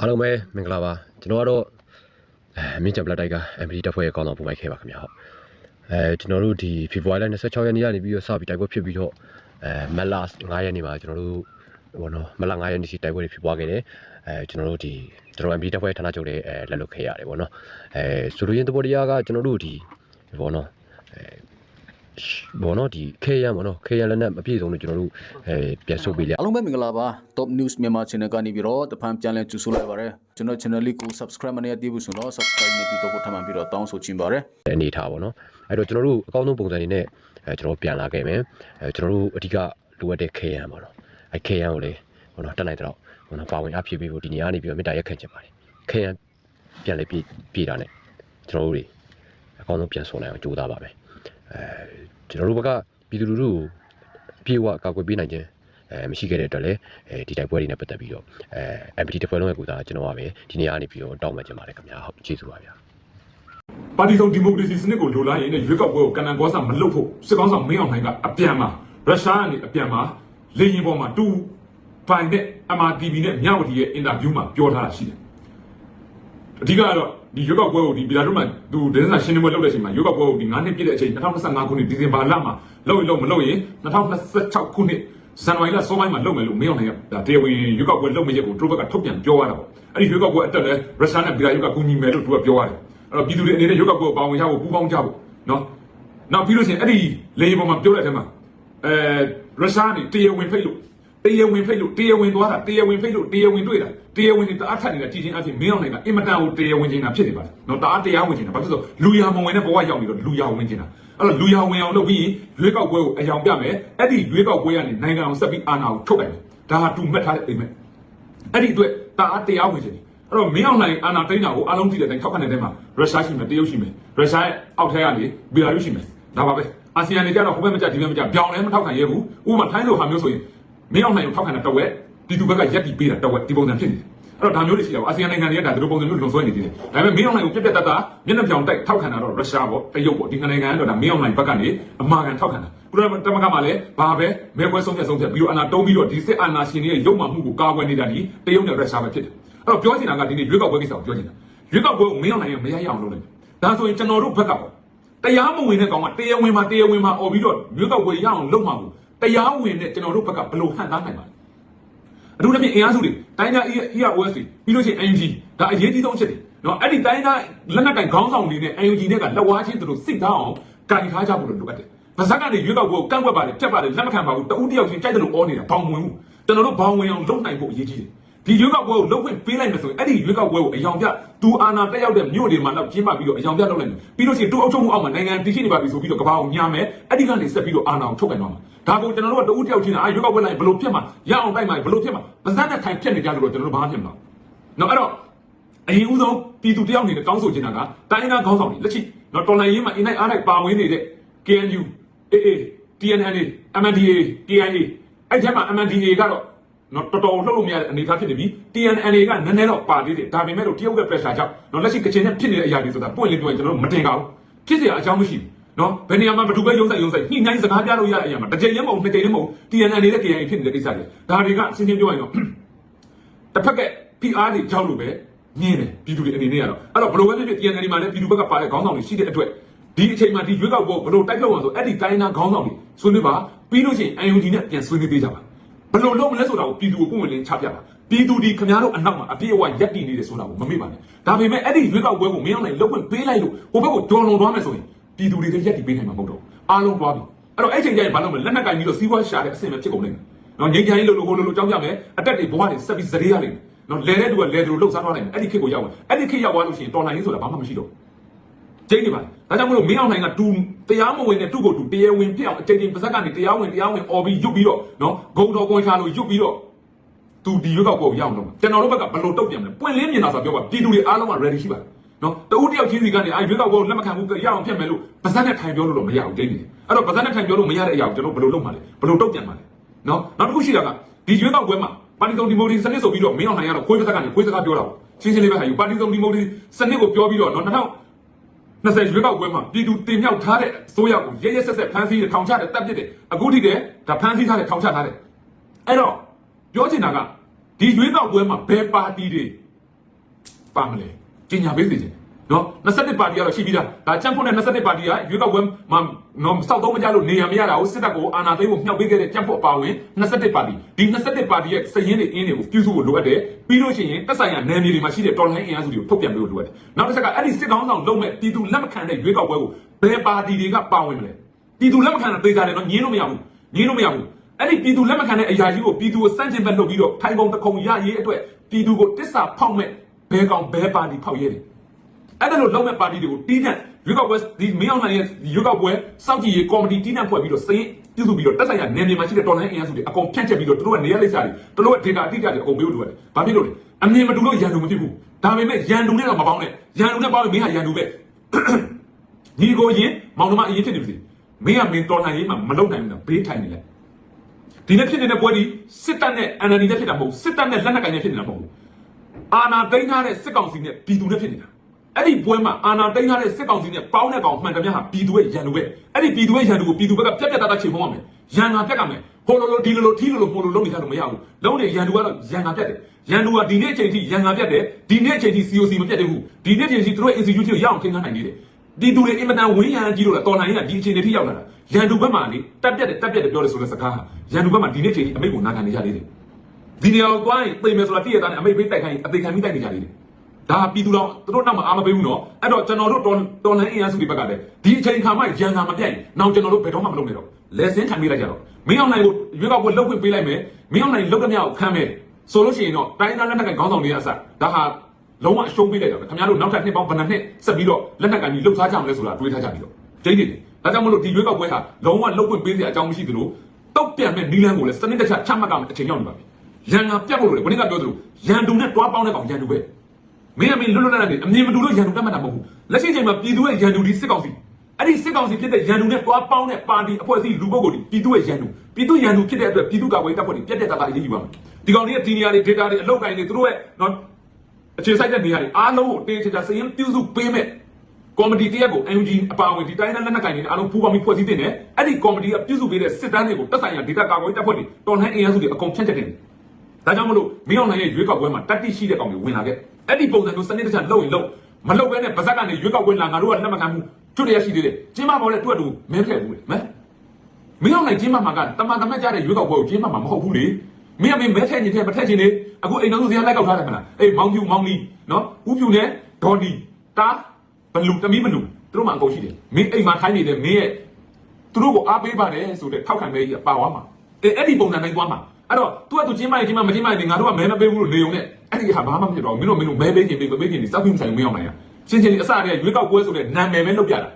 အားလုံးပဲမင်္ဂလာပါကျွန်တော်ကတော့အဲမင်းချန်ပလက်တိုက်က MPD တက်ဖွဲ့ရဲ့ကောင်းဆောင်ပုံမိုက်ခဲ့ပါခင်ဗျာဟုတ်အဲကျွန်တော်တို့ဒီ February 26ရက်နေ့ကနေပြီးတော့စပြီးတိုက်ပွဲဖြစ်ပြီးတော့အဲမတ်လ9ရက်နေ့မှာကျွန်တော်တို့ဘောနော်မတ်လ9ရက်နေ့စီတိုက်ပွဲတွေဖြစ်ပွားခဲ့တယ်အဲကျွန်တော်တို့ဒီကျွန်တော် MPD တက်ဖွဲ့ဌာနချုပ်တွေအဲလက်လွတ်ခဲ့ရတယ်ဘောနော်အဲဆိုလိုရင်းတဘောတရားကကျွန်တော်တို့ဒီဘောနော်အဲ ဘောနော်ဒီခေရန်ဘောနော်ခေရန်လည်းနဲ့မပြည့်စုံလို့ကျွန်တော်တို့အဲပြန်ဆုတ်ပေးရအားလုံးပဲမင်္ဂလာပါ Top News မြန်မာ Channel ကနေပြီးတော့တဖန်ပြန်လည်ကြိုဆိုလိုက်ပါရစေကျွန်တော် channel လေးကို subscribe မနေသေးဘူးဆိုတော့ subscribe နေပြီးတော့ထပ်မံပြီးတော့တောင်းဆိုချင်ပါတယ်အနေထားပါတော့အဲ့တော့ကျွန်တော်တို့အကောင်းဆုံးပုံစံတွေနဲ့အဲကျွန်တော်ပြန်လာခဲ့မယ်အဲကျွန်တော်တို့အဓိကလိုအပ်တဲ့ KN ပါတော့အဲ KN ကိုလေဟိုတော့တက်နိုင်တော့ဟိုတော့ပါဝင်အဖြစ်ပြီးဖို့ဒီနေရာကနေပြီးတော့မေတ္တာရက်ခံချင်ပါတယ် KN ပြန်လေပြည်ပြည်တာနဲ့ကျွန်တော်တို့တွေအကောင်းဆုံးပြန်ဆောင်နိုင်အောင်ကြိုးစားပါမယ်အဲ ကျွန်တော်တို့ဘက်ကပြည်သူလူထုကိုပြေဝအကာအကွယ်ပေးနိုင်ခြင်းအဲမရှိခဲ့တဲ့အတွက်လည်းအဲဒီတိုက်ပွဲတွေနဲ့ပတ်သက်ပြီးတော့အဲ MPT တစ်ဖွဲ့လုံးရဲ့ကူတာကျွန်တော်ကပဲဒီနေရာကနေပြီးတော့တောင်းပန်ချင်ပါတယ်ခင်ဗျာဟုတ်ကျေးဇူးပါဗျာပါတီစုံဒီမိုကရေစီစနစ်ကိုလိုလားရင်လည်းရွေးကောက်ပွဲကိုကဏ္ဍကောစာမလုပ်ဖို့စစ်ကောင်းဆောင်မင်းအောင်လှိုင်ကအပြန်မှာရုရှားကနေအပြန်မှာလေရင်ပေါ်မှာတူပိုင်တဲ့ MRTV နဲ့မြဝတီရဲ့အင်တာဗျူးမှာပြောထားတာရှိတယ် အဓိကကတော့ဒီရွေးကောက်ပွဲကိုဒီဗီလာတို့မှာသူဒင်းစာရှင်းလင်းပွဲလုပ်တဲ့အချိန်မှာရွေးကောက်ပွဲကိုဒီ9နှစ်ပြည့်တဲ့အချိန်2025ခုနှစ်ဒီဇင်ဘာလမှာလုပ်ရင်လုပ်မလုပ်ရင်2026ခုနှစ်ဇန်နဝါရီလစောပိုင်းမှာလုပ်မယ်လို့မင်းအောင်လှိုင်ကဒါတရားဝင်ရွေးကောက်ပွဲလုပ်မရက်ကိုသူတို့ဘက်ကထုတ်ပြန်ပြောရတာပေါ့အဲ့ဒီရွေးကောက်ပွဲအတက်လဲရုရှားနဲ့ဗီလာယုကကူညီမယ်လို့သူကပြောရတယ်အဲ့တော့ပြည်သူတွေအနေနဲ့ရုပ်ကကိုပါဝင်ရဖို့ပူးပေါင်းကြဖို့နော်နောက်ပြီးလို့ရှိရင်အဲ့ဒီလေယာဉ်ပေါ်မှာပြောတဲ့အထက်မှာအဲရုရှားနေတရားဝင်ဖိတ်လို့ တရားဝင်ဖိတ်လို့တရားဝင်သွားတာတရားဝင်ဖိတ်လို့တရားဝင်တွေ့တာတရားဝင်တွေတအားထပ်နေတာကြည်ချင်းအဖြစ်မင်းအောင်နိုင်ကအင်မတန်ကိုတရားဝင်နေတာဖြစ်နေပါတယ်နော်တအားတရားဝင်နေတာဘာဖြစ်လို့လူရမဝင်တဲ့ဘဝရောက်နေတော့လူရဝင်နေတာအဲ့တော့လူရဝင်အောင်လုပ်ပြီးရွေးကောက်ပွဲကိုအယောင်ပြမယ်အဲ့ဒီရွေးကောက်ပွဲကနေနိုင်ငံအောင်ဆက်ပြီးအာဏာကိုထုတ်လိုက်မယ်ဒါဟာတူမှတ်ထားတဲ့အိမ်မက်အဲ့ဒီအတွက်တအားတရားဝင်ခြင်းတယ်အဲ့တော့မင်းအောင်လှိုင်အာနာတိန်တာကိုအားလုံးကြည့်တဲ့အတိုင်းထောက်ခံတဲ့တဲမှာရုရှားရှိမယ်တရုတ်ရှိမယ်ရုရှားရဲ့အောက်ထဲကနေဘီလာရုစ်ရှိမယ်ဒါပါပဲအာဆီယံတွေကြတော့ဟိုဘက်မကြဒီဘက်မကြပြောင်းလဲမထောက်ခံရဲဘူးဥပမာထိုင်းလိုဟာမျိုးဆိုရင် မင်းအောင်လှိုင်ကိုထောက်ခံတဲ့တဝက်ပြည်သူဘက်ကရက်တီပေးတာတဝက်ဒီပုံစံဖြစ်နေတယ်အဲ့တော့ဒါမျိုးတွေရှိတာပေါ့အာဆီယံနိုင်ငံတွေကဒါဒီလိုပုံစံမျိုးလွန်ဆွဲနေသေးတယ်ဒါပေမဲ့မင်းအောင်လှိုင်ကိုပြက်ပြက်တတ်တာမျက်နှာပြောင်တိုက်ထောက်ခံတာတော့ရုရှားပေါ့တရုတ်ပေါ့ဒီနိုင်ငံကတော့ဒါမင်းအောင်လှိုင်ဘက်ကနေအမှားကန်ထောက်ခံတာကုလသမဂ္ဂမှာလည်းဘာပဲမဲပွဲဆုံးဖြတ်ဆုံးဖြတ်ပြီးတော့အာဏာတုံးပြီးတော့ဒီစစ်အာဏာရှင်တွေရဲ့ရုပ်မှမှုကိုကာကွယ်နေတာဒီတရုတ်နဲ့ရုရှားပဲဖြစ်တယ်အဲ့တော့ပြောချင်တာကဒီနေ့ရွေးကောက်ပွဲကိစ္စကိုပြောချင်တာရွေးကောက်ပွဲကိုမင်းအောင်နိုင်ရင်မရရအောင်လုပ်လိုက်ဒါဆိုရင်ကျွန်တော်တို့ဘက်ကပေါ့တရားမဝင်တဲ့ကောင်ကတရားဝင်မှာတရားဝင်မှာអော်ပြီးတော့ရွေးကောက်ပွဲရအောင်လုပ်မှာကို တရားဝင်တဲ့ကျွန်တော်တို့ဘက်ကဘယ်လိုဟန်သားနိုင်ပါလဲအထူးသဖြင့်အင်အားစုတွေတိုင်းသား EOS တွေပြီးလို့ရှိရင် NUG ဒါအရေးကြီးဆုံးဖြစ်တယ်နော်အဲ့ဒီတိုင်းသားလက်နက်ကင်ခေါင်းဆောင်တွေနဲ့ NUG နဲ့ကလက်ဝါးချင်းသူတို့စိတ်သားအောင်ကင်ထားကြဖို့လိုအပ်တယ်ဗဇက်ကနေရွေးကောက်ပွဲကိုကန့်ကွက်ပါတယ်ပြက်ပါတယ်လက်မခံပါဘူးတဦးတယောက်ချင်းကြိုက်တယ်လို့ဩနေတာဘောင်ဝင်ဘူးကျွန်တော်တို့ဘောင်ဝင်အောင်လုပ်နိုင်ဖို့အရေးကြီးတယ် ဒီရွေးကောက်ပွဲကိုလုပ်ခွင့်ပေးလိုက်မယ်ဆိုရင်အဲ့ဒီရွေးကောက်ပွဲကိုအယောင်ပြသူအာဏာတက်ရောက်တဲ့မြို့တွေမှာတော့ကျင်းပပြီးတော့အယောင်ပြလုပ်လိုက်မယ်ပြီးလို့ရှိရင်သူအုပ်ချုပ်မှုအောက်မှာနိုင်ငံတည်ရှိနေပါပြီဆိုပြီးတော့ကဘာကိုညာမယ်အဲ့ဒီကနေဆက်ပြီးတော့အာဏာကိုထုတ်ကန်သွားမှာဒါကိုကျွန်တော်တို့ကတဦးတယောက်ချင်းအာရွေးကောက်ပွဲလိုက်ဘယ်လိုဖြစ်မှာရအောင်တိုက်မှာဘယ်လိုဖြစ်မှာဗဇက်နဲ့ထိုင်ဖြစ်နေကြလို့တော့ကျွန်တော်တို့ဘာမှဖြစ်မလားနော်အဲ့တော့အရင်ဦးဆုံးပြည်သူတယောက်အနေနဲ့တောင်းဆိုချင်တာကတိုင်းသားခေါင်းဆောင်တွေလက်ရှိနော်တော်လိုင်းရေးမှာအင်းနိုင်အားနိုင်ပါဝင်နေတဲ့ KNU AA TNNA MNDA KIA အဲ့ဒီမှာ MNDA ကတော့ နော်တော်တော်လှုပ်လို့မရတဲ့အနေအထားဖြစ်နေပြီ TNNA ကနည်းနည်းတော့ပါသေးတယ်ဒါပေမဲ့လို့တရုတ်ရဲ့ pressure ကြောင့်နော်လက်ရှိကချင်နဲ့ဖြစ်နေတဲ့အရာတွေဆိုတာပွင့်လင်းပြောရင်ကျွန်တော်တို့မတင်ကြဘူးဖြစ်เสียအကြောင်းမရှိဘူးနော်ဘယ်နေရာမှာမတူပဲရုံးဆိုင်ရုံးဆိုင်ညှိနှိုင်းစကားပြလို့ရတဲ့အရာမှာတစ်ကြိမ်လည်းမဟုတ်နှစ်ကြိမ်လည်းမဟုတ် TNNA နဲ့ KIA ဖြစ်နေတဲ့ကိစ္စတွေဒါတွေကရှင်းရှင်းပြောရင်တော့ တစ်ဖက်က PR တွေကြောက်လို့ပဲညင်းတယ်ပြည်သူတွေအနေနဲ့ကတော့အဲ့တော့ဘလို့ပဲဖြစ်ဖြစ် TNL မှာလည်းပြည်သူဘက်ကပါတဲ့ခေါင်းဆောင်တွေရှိတဲ့အတွက်ဒီအချိန်မှာဒီရွေးကောက်ပွဲဘလို့တိုက်ပြောက်အောင်ဆိုအဲ့ဒီတိုင်းသားခေါင်းဆောင်တွေဆွေးနွေးပါပြီးလို့ရှိရင် UNG နဲ့ပြန်ဆွေးနွေးပေးကြပါ ဘလို့လုံးမလဲဆိုတာကိုပြည်သူကိုပုံဝင်လင်းချပြပါပြည်သူဒီခင်ဗျားတို့အနောက်မှာအပြည့်အဝရက်တည်နေတယ်ဆိုတာကိုမမေ့ပါနဲ့ဒါပေမဲ့အဲ့ဒီရွေးကောက်ပွဲကိုမင်းအောင်နိုင်လောက်ခွင့်ပေးလိုက်လို့ဟိုဘက်ကိုကြော်လွန်သွားမယ်ဆိုရင်ပြည်သူတွေလည်းရက်တည်ပေးနိုင်မှာမဟုတ်တော့အားလုံးသွားပြီအဲ့တော့အဲ့ချိန်ကျရင်ဘာလို့မလဲလက်နက်ကင်ပြီးတော့စီးပွားရှာတဲ့အဆင့်ပဲဖြစ်ကုန်နေတယ်နော်ငိမ့်ချမ်းလေးလို့လို့ဟိုလိုလိုကြောင်းပြမယ်အတက်တွေဘဝတွေဆက်ပြီးဇရေရလိမ့်မယ်နော်လဲတဲ့သူကလဲသူလို့လှုပ်ရှားသွားနိုင်တယ်အဲ့ဒီခေတ်ကိုရောက်မယ်အဲ့ဒီခေတ်ရောက်သွားလို့ရှိရင်တော်နိုင်ရေးဆိုတာဘာမှမရှိတော့ ကျင်းနေပါဒါကြောင့်မလို့မင်းအောင်နိုင်ကတူတရားမဝင်တဲ့သူ့ကိုတူတရားဝင်ပြအောင်အချိန်ချင်းပါဇက်ကနေတရားဝင်တရားဝင်អော်ပြီးရွတ်ပြီးတော့နော်ဂုံတော်ကွန်ရှာလို့ရွတ်ပြီးတော့သူဒီရွက်ကောက်ကိုရောက်တော့ကျွန်တော်တို့ဘက်ကဘယ်လိုတုတ်ပြန်မလဲပွင့်လင်းမြင်တာဆိုတော့ပြောပါပြည်သူတွေအားလုံးက ready ရှိပါတယ်နော်တဦးတယောက်ချင်းစီကနေအဲရွက်ကောက်ကိုလက်မခံဘူးရအောင်ဖြတ်မယ်လို့ပါဇက်နဲ့ထိုင်ပြောလို့တော့မရဘူးကျင်းနေတယ်အဲ့တော့ပါဇက်နဲ့ထိုင်ပြောလို့မရတဲ့အရာကိုကျွန်တော်ဘယ်လိုလုပ်မှာလဲဘယ်လိုတုတ်ပြန်မှာလဲနော်နောက်တစ်ခုရှိတာကဒီရွက်ကောက်ပွဲမှာပါတီစုံဒီမိုကရေစီစနစ်ဆိုပြီးတော့မင်းအောင်နိုင်ရတော့ခွေးပါဇက်ကနေခွေးစကားပြောတာပေါ့ရှင်းရှင်းလေးပဲဟာယူပါတီစုံဒီမိုကရေစီစနစ်ကိုပြောပြီးတော့နော်2000 20ရွေးကောက်ပွဲမှာပြည်သူတင်မြှောက်ထားတဲ့အစိုးရကိုရဲရဲဆက်ဆက်ဖမ်းဆီးတယ်ထောင်ချတယ်တပ်ပစ်တယ်အခုထိတည်းဒါဖမ်းဆီးထားတယ်ထောင်ချထားတယ်အဲ့တော့ပြောချင်တာကဒီရွေးကောက်ပွဲမှာဘယ်ပါတီတွေပါမလဲကြီးညာပေးစီခြင်း နော်21ပါတီကတော့ရှိပြီးသားဒါချမ်းဖွင့်တဲ့21ပါတီကရွေးကောက်ပွဲမှာနော်စောက်သုံးမကြလို့နေရမရတာကိုစစ်တပ်ကိုအာဏာသိမ်းဖို့မြှောက်ပေးခဲ့တဲ့ချမ်းဖွင့်အပါဝင်21ပါတီဒီ21ပါတီရဲ့စည်ရင်းတွေအင်းတွေကိုပြုစုဖို့လိုအပ်တယ်ပြီးလို့ရှိရင်တက်ဆိုင်ရာနယ်မြေတွေမှာရှိတဲ့တော်လှန်ရေးအင်အားစုတွေကိုထုတ်ပြန်ပေးဖို့လိုအပ်တယ်နောက်တစ်ချက်ကအဲ့ဒီစစ်ကောင်းဆောင်လုံးမဲ့ပြည်သူလက်မခံတဲ့ရွေးကောက်ပွဲကိုဘယ်ပါတီတွေကပါဝင်မလဲပြည်သူလက်မခံတဲ့ဒေသတွေတော့ညင်းလို့မရဘူးညင်းလို့မရဘူးအဲ့ဒီပြည်သူလက်မခံတဲ့အရာကြီးကိုပြည်သူကိုစန့်ကျင်ဘက်လုပ်ပြီးတော့ထိုင်ကုန်တစ်ခုံရရေးအတွက်ပြည်သူကိုတစ္ဆာဖောက်မဲ့ဘဲကောင်ဘဲပါတီဖောက်ရဲတယ် အဲ့ဒါလို့လုံးမဲ့ပါတီတွေကိုတီးနှံရွေးကောက်ပွဲဒီမင်းအောင်နိုင်ရဲ့ရွေးကောက်ပွဲစောင့်ကြည့်ရေးကော်မတီတီးနှံဖွဲ့ပြီးတော့စရင်ပြုစုပြီးတော့တက်ဆိုင်ရနယ်မြေမှာရှိတဲ့တော်လိုင်းအင်အားစုတွေအကုန်ဖြန့်ချက်ပြီးတော့တို့ကနေရာလိပ်စာတွေတို့ရဲ့ data အတိအကျတွေအကုန်ပေးလို့ရတယ်။ဘာဖြစ်လို့လဲ။အမြင်မတူလို့ရန်သူမဖြစ်ဘူး။ဒါပေမဲ့ရန်သူနဲ့တော့မပေါင်းနဲ့။ရန်သူနဲ့ပေါင်းရင်မင်းဟာရန်သူပဲ။ညီကိုရင်မောင်နှမအရင်ဖြစ်နေပြီ။မင်းကမင်းတော်လှန်ရေးမှာမလုံနိုင်ဘူးလားဘေးထိုင်နေလဲ။ဒီနေ့ဖြစ်နေတဲ့ပွဲဒီစစ်တပ်နဲ့ NLD နဲ့ဖြစ်တာမဟုတ်ဘူးစစ်တပ်နဲ့လက်နက်ကိုင်နဲ့ဖြစ်နေတာမဟုတ်ဘူး။အာဏာသိမ်းထားတဲ့စစ်ကောင်စီနဲ့ပြည်သူနဲ့ဖြစ်နေတာ အဲ့ဒီပွဲမှာအာနာတိန်ထားတဲ့စစ်ကောင်စီနဲ့ပေါင်းတဲ့ကောင်မှန်တယ်များဟာပြည်သူရဲ့ရန်သူပဲအဲ့ဒီပြည်သူရဲ့ရန်သူကိုပြည်သူဘက်ကပြက်ပြက်သားသားချိန်ဖုံးရမယ်ရန်ငါပြက်ကမယ်ဟိုလိုလိုဒီလိုလိုထီလိုလိုပိုလိုလုံးနေကြလို့မရဘူးလုံးနေရန်သူကတော့ရန်ငါပြက်တယ်ရန်သူကဒီနေ့အချိန်ထိရန်ငါပြက်တယ်ဒီနေ့အချိန်ထိ COC မပြက်သေးဘူးဒီနေ့အချိန်ထိသူတို့ရဲ့ institute ကိုရအောင်သင်ခန်းနိုင်နေတယ်ဒီသူတွေအင်မတန်ဝင်းရန်ကြီးလို့လားတော်နိုင်ရင်ကဒီအချိန်တွေထိရောက်လာတာရန်သူဘက်မှာလေတက်ပြက်တယ်တက်ပြက်တယ်ပြောတယ်ဆိုတဲ့စကားဟာရန်သူဘက်မှာဒီနေ့အချိန်ထိအမိတ်ကိုနာခံနေကြသေးတယ်ဒီနေရာကိုသွားရင်သိမယ်ဆိုတာတည့်ရတာနဲ့အမိတ်ပေးတိုက်ခိုင်းအသေးခံပြီးတိုက်နေကြသေးတယ် ဒါပြည်သူတော်သူတို့နောက်မှာအာမပေးဘူးနော်အဲ့တော့ကျွန်တော်တို့တော်တော်လန်အင်အားစုတွေဘက်ကလည်းဒီအချိန်ခါမှရန်ခါမပြတ်ရင်နောက်ကျွန်တော်တို့ဘယ်တော့မှမလုပ်နဲ့တော့လဲစင်းခံပေးလိုက်ကြတော့မင်းအောင်နိုင်ကိုရွေးကောက်ပွဲလုပ်ခွင့်ပေးလိုက်မယ်မင်းအောင်နိုင်လုပ်တဲ့မြောက်ခံမယ်ဆိုလို့ရှိရင်တော့တိုင်းသားလက်နက်ကခေါင်းဆောင်တွေအစဒါဟာလုံးဝအရှုံးပေးလိုက်တာပဲခင်ဗျားတို့နောက်ထပ်နှစ်ပေါင်းဘယ်နှစ်နှစ်ဆက်ပြီးတော့လက်နက်ကန်ကြီးလှုပ်ရှားကြမလဲဆိုတာတွေးထားကြပြီးတော့ကျိန်းနေတယ်ဒါကြောင့်မလို့ဒီရွေးကောက်ပွဲဟာလုံးဝလုပ်ခွင့်ပေးစရာအကြောင်းမရှိသလိုတောက်ပြန်မဲ့နီလန်းကိုလည်းစနစ်တကျချမှတ်ကြမယ်အချိန်ရောက်နေပါပြီရန်ကပြတ်ဖို့လို့လေဘယ်နည်းကပြောသလိုရန်သူနဲ့တွားပေါင်းတဲ့ကောင်ရန်သူပဲ မင်းအမင်းလွတ်လွတ်လပ်လပ်နေအမြင်မတူလို့ရန်သူတတ်မှတ်တာမဟုတ်ဘူးလက်ရှိချိန်မှာပြည်သူရဲ့ရန်သူဒီစစ်ကောင်စီအဲ့ဒီစစ်ကောင်စီဖြစ်တဲ့ရန်သူနဲ့တွားပေါင်းတဲ့ပါတီအဖွဲ့အစည်းလူပုဂ္ဂိုလ်ဒီပြည်သူရဲ့ရန်သူပြည်သူရန်သူဖြစ်တဲ့အတွက်ပြည်သူ့ကာကွယ်တပ်ဖွဲ့တွေပြတ်တက်တာကအရေးယူပါမယ်ဒီကောင်တွေရဲ့ဒီနေရာတွေ data တွေအလောက်ကိုင်းတွေသူတို့ရဲ့နော်အခြေစိုက်တဲ့နေရာတွေအားလုံးကိုတေးချာချာစရင်ပြုစုပေးမဲ့ကော်မတီတရက်ကို NUG အပါအဝင်ဒီတိုင်းနဲ့လက်နက်ကိုင်တွေအားလုံးပူးပေါင်းပြီးဖွဲ့စည်းတဲ့အဲ့ဒီကော်မတီကပြုစုပေးတဲ့စစ်တမ်းတွေကိုတက်ဆိုင်ရာ data ကာကွယ်တပ်ဖွဲ့တွေတော်လှန်အင်အားစုတွေအကုန်ဖြန့်ချက်တယ် ဒါကြောင့်မလို့မင်းအောင်နိုင်ရဲ့ရွေးကောက်ပွဲမှာတတ်တိရှိတဲ့ကောင်တွေဝင်လာခဲ့အဲ့ဒီပုံစံမျိုးစနစ်တကျလှုပ်ရင်လှုပ်မလှုပ်ဘဲနဲ့ဗဇက်ကနေရွေးကောက်ပွဲလာငါတို့ကလက်မခံဘူးကျွတ်ရရှိသေးတယ်ကျင်းမပေါ်တဲ့တွက်တူမင်းဖက်ဘူးလေမင်းမင်းအောင်နိုင်ကျင်းမမှာကတမန်တမတ်ကြတဲ့ရွေးကောက်ပွဲကိုကျင်းမမှာမဟုတ်ဘူးလေမင်းအမေမဲထက်နေတယ်မထက်ချင်နေအခုအိမ်တော်စုစရာလိုက်ကောက်ထားတယ်မလားအေးမောင်ပြူမောင်လီနော်ဥပြူနဲ့ဒေါ်ဒီတာဘလူတမီးဘလူသူတို့မှအကုန်ရှိတယ်မင်းအိမ်မှာထိုင်းနေတဲ့မင်းရဲ့သူတို့ကိုအားပေးပါတယ်ဆိုတဲ့ထောက်ခံမဲကြီးကပါသွားမှာအဲအဲ့ဒီပုံစံတိုင်းသွားမှာ အဲ့တော့ तू က तू ချင်းမရင်ချင်းမမချင်းမရင်ငါတို့ကမဲမပေးဘူးလို့နေုံနဲ့အဲ့ဒီဟာဘာမှမဖြစ်တော့ဘူးမင်းတို့မင်းတို့မဲပေးခြင်းပေးမပေးခြင်းဒီစောက်ပြင်းဆိုင်မင်းအောင်နိုင်ရချင်းချင်းဒီအစတည်းရွေးကောက်ပွဲဆိုတဲ့နာမည်ပဲလုပ်ပြတာ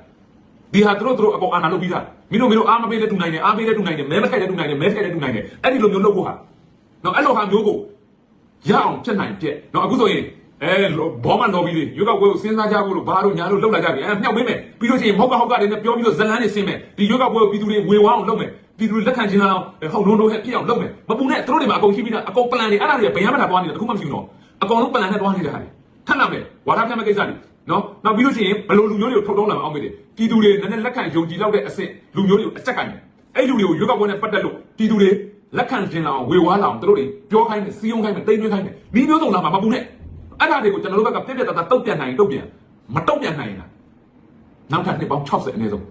ဒီဟာသူတို့သူတို့အကောင်အာဏာလုပ်ပြီးသားမင်းတို့မင်းတို့အားမပေးတဲ့တူနိုင်တယ်အားပေးတဲ့တူနိုင်တယ်မဲမထိုက်တဲ့တူနိုင်တယ်မဲထိုက်တဲ့တူနိုင်တယ်အဲ့ဒီလိုမျိုးလုပ်ဖို့ဟာနော်အဲ့လိုဟာမျိုးကိုရအောင်ဖြစ်နိုင်ပြက်နော်အခုဆိုရင်အဲဘောမန်တော်ပြီးလေရွေးကောက်ပွဲကိုစဉ်းစားကြဖို့လို့ဘာလို့ညာလို့လှုပ်လာကြပြီအဲမြောက်မင်းမယ်ပြီးလို့ရှိရင်မဟုတ်ကဟုတ်ကတွေနဲ့ပြောပြီးတော့ဇလန်းတွေဆင်းမယ်ဒီရွေးကောက်ပွဲကိုပြည်သူတွေဝေဝါအောင်လုပ်မယ်ပြည်သူတွေလက်ခံခြင်းလားဟုတ်လုံးလုံးဟဲ့ပြည့်အောင်လုပ်မယ်မပူနဲ့သူတို့တွေမှာအကုန်ရှိပြီးသားအကုန်ပလန်တွေအဲ့ဒါတွေကဘယ်ရမှမထားသွားနေတာတခုမှမရှိဘူးနော်အကုန်လုံးပလန်နဲ့သွားနေတာဟာထပ်လာမယ်ဝါဒပြတ်မဲ့ကိစ္စတွေနော်နောက်ပြီးလို့ရှိရင်ဘယ်လိုလူမျိုးတွေကိုထုတ်တုံးလာမအောင်မေးတယ်ပြည်သူတွေနည်းနည်းလက်ခံယုံကြည်လောက်တဲ့အဆင့်လူမျိုးတွေကိုအချက်ကင်တယ်အဲ့လူတွေကိုရွေးကောက်ပွဲနဲ့ပတ်သက်လို့ပြည်သူတွေလက်ခံခြင်းလားဝေဝါးလာအောင်သူတို့တွေပြောခိုင်းတယ်စီယုံခိုင်းတယ်တိမ်သွင်းခိုင်းတယ်ဒီမျိုးစုံလာမှာမပူနဲ့အဲ့ဒါတွေကိုကျွန်တော်တို့ဘက်ကပြက်ပြက်သားသားတုတ်ပြန်နိုင်ရင်တုတ်ပြန်မတုတ်ပြန်နိုင်ရင်လားနောက်ထပ်နှစ်ပေါင်း60အနည်းဆုံး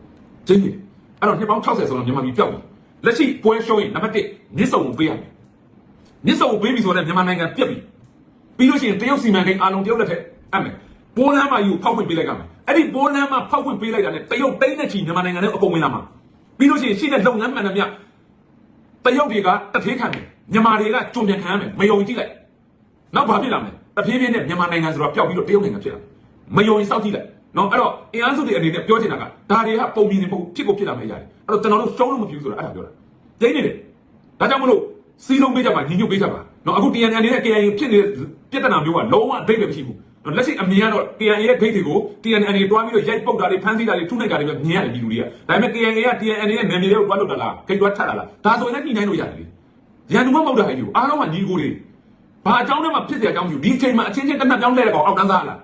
ကျင်းပြီအဲ့တော့နှစ်ပေါင်း60ဆိုတော့မြန်မာပြည်ပျောက်ပြီ လက်ရှိပွဲရှုံးရင်နံပါတ်1မြစ်စုံကိုပေးရမယ်မြစ်စုံကိုပေးပြီဆိုတော့မြန်မာနိုင်ငံပြက်ပြီပြီးလို့ရှိရင်တရုတ်စီမံကိန်းအားလုံးတရုတ်လက်ထက်အပ်မယ်ပိုးလမ်းမှာယူဖောက်ခွင့်ပေးလိုက်ကမယ်အဲ့ဒီပိုးလမ်းမှာဖောက်ခွင့်ပေးလိုက်တာနဲ့တရုတ်တိမ့်တဲ့ချီမြန်မာနိုင်ငံနဲ့အကုန်ဝင်လာမှာပြီးလို့ရှိရင်ရှိတဲ့လုပ်ငန်းမှန်သမျှတရုတ်တွေကတထေးခံတယ်မြန်မာတွေကကြုံပြန်ခံရမယ်မယုံကြည်လိုက်နောက်ဘာဖြစ်လာမလဲတဖြည်းဖြည်းနဲ့မြန်မာနိုင်ငံဆိုတာပျောက်ပြီးတော့တရုတ်နိုင်ငံဖြစ်လာမယုံရင်စောက်ကြည့်လိုက် နော်အဲ့တော့အင်အားစုတွေအနေနဲ့ပြောချင်တာကဒါတွေကပုံမြင်နေမဟုတ်ဖြစ်ကိုဖြစ်လာမယ့်အရာတွေအဲ့တော့ကျွန်တော်တို့ရှုံးလို့မဖြစ်ဘူးဆိုတာအဲ့ဒါပြောတာဒိန်းနေတယ်ဒါကြောင့်မလို့စီလုံးပေးကြပါညီညွတ်ပေးကြပါနော်အခု TNN နဲ့ KIA ဖြစ်နေတဲ့ပြဿနာမျိုးကလုံးဝအတိတ်ပဲမရှိဘူးနော်လက်ရှိအမြင်ကတော့ KIA ရဲ့ဂိတ်တွေကို TNN တွေတွားပြီးတော့ရိုက်ပုတ်တာတွေဖမ်းဆီးတာတွေထုနှိပ်တာတွေပဲမြင်ရတယ်ပြည်သူတွေကဒါပေမဲ့ KIA က TNN ရဲ့နာမည်တွေကိုတွားလုပ်တာလားဂိတ်တွားထပ်တာလားဒါဆိုရင်လည်းညှိနှိုင်းလို့ရတယ်လေရန်သူမမဟုတ်တာဟဲ့ဒီအားလုံးကညီကိုတွေ ဘာအကြောင်းနဲ့မှဖြစ်เสียအကြောင်းမရှိဘူးဒီအချိန်မှာအချင်းချင်းတနက်ပြောင်းလှည့်တဲ့ကောင်အောက်တန်းစားလား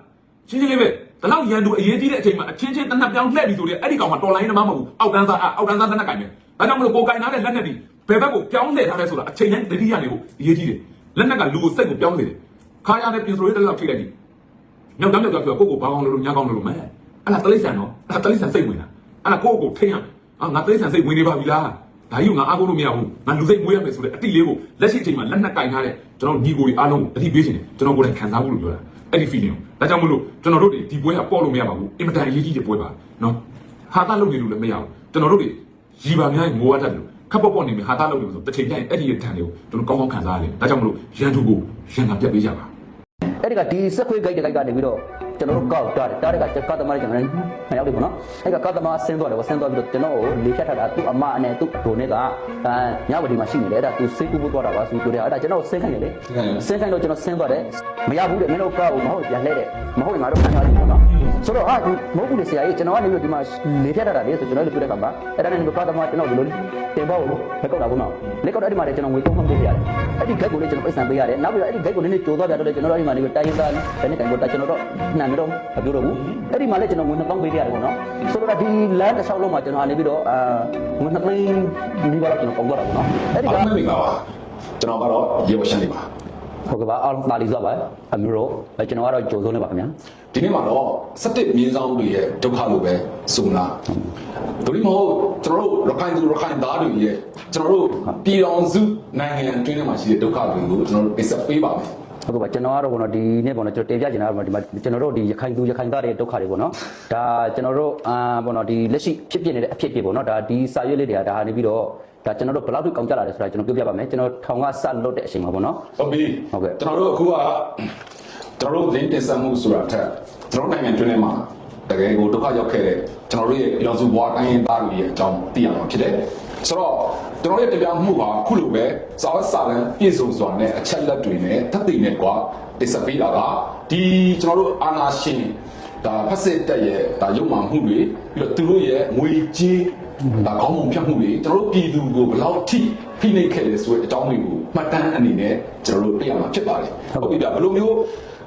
ရှင်းရှင်းလေးပဲ ဒါတော့ရန်သူအရေးကြီးတဲ့အချိန်မှာအချင်းချင်းတနက်ပြောင်းလှည့်ပြီဆိုတဲ့အဲ့ဒီကောင်ကတော်လိုင်းနမမဟုတ်ဘူးအောက်တန်းစားအောက်တန်းစားတနက်ကင်ပဲဒါကြောင့်မလို့ကိုကင်ထားတဲ့လက်နက်တွေဘယ်ဘက်ကိုပြောင်းလှည့်ထားလဲဆိုတာအချိန်တိုင်းတတိယနေကိုအရေးကြီးတယ်လက်နက်ကလူကိုစိတ်ကိုပြောင်းနေတယ်ခါရတဲ့ပြင်ဆိုရေးတစ်လောက်ထိလိုက်ပြီ မြောက်တမ်းမြောက်တမ်းပြောကိုကိုဘာကောင်းလို့လို့ညာကောင်းလို့လို့မဲအဲ့ဒါတလိษံနော်အဲ့ဒါတလိษံစိတ်ဝင်တာအဲ့ဒါကိုကိုထိတ်ရမယ်အာငါတလိษံစိတ်ဝင်နေပါပြီလားဒါကြီးကငါအားကိုးလို့မရဘူးငါလူစိတ်မွေးရမယ်ဆိုတဲ့အတိလေးကိုလက်ရှိအချိန်မှာလက်နက်ကင်ထားတဲ့ကျွန်တော်ညီကိုတွေအားလုံးအတိပေးရှင်တယ်ကျွန်တော်ကိုယ်တိုင်ခံစားမှုလို့ပြောတာ အဲ့ဒီ feeling ကိုဒါကြောင့်မလို့ကျွန်တော်တို့တွေဒီပွဲကပေါ့လို့မရပါဘူးအင်မတန်အရေးကြီးတဲ့ပွဲပါနော်ဟာတာလုပ်နေလို့လည်းမရဘူးကျွန်တော်တို့တွေရီပါများငိုရတတ်တယ်ခပ်ပေါ့ပေါ့နေပြီဟာတာလုပ်နေလို့ဆိုတစ်ချိန်ကျရင်အဲ့ဒီရဲ့တန်တွေကိုကျွန်တော်ကောင်းကောင်းခံစားရတယ်ဒါကြောင့်မလို့ရန်သူကိုရန်ကပြတ်ပေးကြပါအဲ့ဒီကဒီစက်ခွေးဂိတ်တဂိတ်ကနေပြီးတော့ ကျွန်တော်တို့ကောက်တာတယ်တားတဲ့ကကသမားတွေကျွန်တော်မရောက်တယ်ပေါ့နော်အဲ့ကကသမားဆင်းသွားတယ်ပေါ့ဆင်းသွားပြီးတော့ကျွန်တော်ကိုလေဖြတ်ထားတာသူ့အမနဲ့သူ့ဒိုနဲ့ကအဲညဝတီမှာရှိနေတယ်အဲ့ဒါသူစိတ်ကူးဖို့သွားတာပါဆိုပြီးပြောတယ်အဲ့ဒါကျွန်တော်ဆင်းခိုင်းတယ်လေဆင်းခိုင်းတော့ကျွန်တော်ဆင်းသွားတယ်မရဘူးတဲ့မင်းတို့ကောက်မဟုတ်ပြန်လှည့်တယ်မဟုတ်ရင်ငါတို့ခံရလိမ့်မယ်နော်ဆိုတော့ဟာဒီမဟုတ်ဘူးလေဆရာကြီးကျွန်တော်ကနေပြီးဒီမှာလေဖြတ်ထားတာလေဆိုကျွန်တော်လည်းပြောတဲ့ကမှာအဲ့ဒါနဲ့ကသမားကျွန်တော်ဒီလိုတင်ပေါ့လို့လက်ကောက်တာပေါ့နော်လက်ကောက်အဲ့ဒီမှာလည်းကျွန်တော်ငွေသုံးမှပေးရတယ်အဲ့ဒီဂိတ်ကိုလည်းကျွန်တော်ပိတ်ဆံပေးရတယ်နောက်ပြီးတော့အဲ့ဒီဂိတ်ကိုလည်းကြိုးသွားပြတော့လေကျွန်တော်တို့ဒီမှာနေပြီးတိုင်းရင်းသားဘယ်နဲ့ကန်ကိုတက်ကျွန်တော်တို့နာမည်တော့မပြောတော့ဘူးအဲ့ဒီမှာလည်းကျွန်တော်ငွေ2000ပေးရတယ်ပေါ့နော်ဆိုတော့ဒီလမ်းတစ်လျှောက်လုံးမှာကျွန်တော်အနေပြီးတော့အာငွေ2သိန်းဒီပါတော့ကျွန်တော်ပုံသွားတာပေါ့နော်အဲ့ဒီကအားလုံးမင်္ဂလာပါကျွန်တော်ကတော့ရေဝရှန်နေပါဟုတ်ကဲ့ပါအားလုံးပါလီစွာပါအမျိုးတို့ကျွန်တော်ကတော့ကြိုးစုံးနေပါခင်ဗျာဒီနေ့မှာတော့စက်တစ်မြင်းဆောင်တွေရဲ့ဒုက္ခလို့ပဲဆိုမလားဒါပေမဲ့ကျွန်တော်တို့ရခိုင်သူရခိုင်သားတွေရဲ့ကျွန်တော်တို့ပြည်တော်စုနိုင်ငံအတွင်းထဲမှာရှိတဲ့ဒုက္ခတွေကိုကျွန်တော်တို့ပြဆက်ပေးပါမယ် ဟုတ်ကဲ့ပါကျွန်တော်ကတော့ဘောနော်ဒီနေ့ဘောနော်ကျွန်တော်တင်ပြချင်တာကတော့ဒီမှာကျွန်တော်တို့ဒီရခိုင်သူရခိုင်သားတွေဒုက္ခတွေပေါ့နော်ဒါကျွန်တော်တို့အာဘောနော်ဒီလက်ရှိဖြစ်ဖြစ်နေတဲ့အဖြစ်တွေပေါ့နော်ဒါဒီစာရွက်လေးတွေကဒါနေပြီးတော့ဒါကျွန်တော်တို့ဘယ်လောက်ထိကောင်းကြလာလဲဆိုတာကျွန်တော်ပြောပြပါမယ်ကျွန်တော်ထောင်ကစလွတ်တဲ့အချိန်မှာပေါ့နော်ဟုတ်ပြီဟုတ်ကဲ့ကျွန်တော်တို့အခုကကျွန်တော်တို့လင်းတင်ဆက်မှုဆိုတာထက်ကျွန်တော်တို့နိုင်ငံအတွင်းထဲမှာတကယ်ကိုဒုက္ခရောက်ခဲ့တဲ့ကျွန်တော်တို့ရဲ့ရောင်စုဘွားတိုင်းရင်းသားတွေရဲ့အကြောင်းသိရမှာဖြစ်တယ်ဆိုတော့ ကျွန်တော်ရဲ့တရားမှုဟာခုလိုပဲစာဝတ်စာလမ်းပြည့်စုံစွာနဲ့အချက်လက်တွေနဲ့ထပ်သိနဲ့ကွာတင်ဆက်ပေးတာကဒီကျွန်တော်တို့အာနာရှင်ဒါဖက်စစ်တက်ရဲ့ဒါရုံမှမှုတွေပြီးတော့သူတို့ရဲ့ငွေကြေးဒါကောင်းမွန်ဖြတ်မှုတွေကျွန်တော်တို့ပြည်သူကိုဘယ်လောက်ထိဖိနှိပ်ခဲ့လဲဆိုတဲ့အကြောင်းတွေကိုမှတ်တမ်းအနေနဲ့ကျွန်တော်တို့သိရမှာဖြစ်ပါတယ်ဟုတ်ပြီဗျဘယ်လိုမျိုး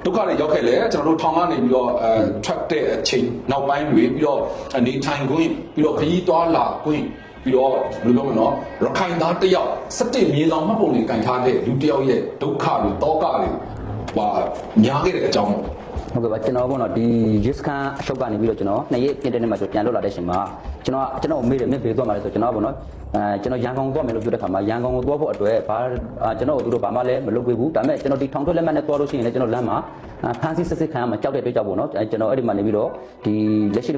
ဒုက္ခတွေရောက်ခဲ့လဲကျွန်တော်တို့ထောင်ကနေပြီးတော့အဲ track တဲ့အချိန်နောက်ပိုင်းတွေပြီးတော့အနေထိုင်ခွင့်ပြီးတော့ခရီးသွားလာခွင့် ပြီးတော့ဘယ်လိုပြောမလဲနော်ရခိုင်သားတစ်ယောက်စက်တစ်မြေလောင်မှတ်ပုံတွေကင်ထားတဲ့လူတစ်ယောက်ရဲ့ဒုက္ခတွေတောကတွေဟာညားခဲ့တဲ့အကြောင်းပေါ့ ဟုတ်ကဲ့ပါကျွန်တော်ပေါ့နော်ဒီရစ်ကန်အရှုပ်ကနေပြီးတော့ကျွန်တော်နှစ်ရက်ပြင်တဲ့နေ့မှာကျွန်တော်ပြန်လွတ်လာတဲ့အချိန်မှာကျွန်တော်ကျွန်တော်မေးတယ်မေးပေးသွားမှာလဲဆိုကျွန်တော်ပေါ့နော်အဲကျွန်တော်ရန်ကုန်သွားမယ်လို့ပြောတဲ့ခါမှာရန်ကုန်ကိုသွားဖို့အတွက်ဘာကျွန်တော်တို့ဘာမှလည်းမလုပ်ပေးဘူးဒါပေမဲ့ကျွန်တော်ဒီထောင်ထွက်လက်မှတ်နဲ့သွားလို့ရှိရင်လည်းကျွန်တော်လမ်းမှာဖန်စီစစ်စစ်ခံရမှာကြောက်တဲ့အတွက်ကြောင့်ပေါ့နော်ကျွန်တော်အဲ့ဒီမှာနေပြီးတော့ဒီလက်ရှိ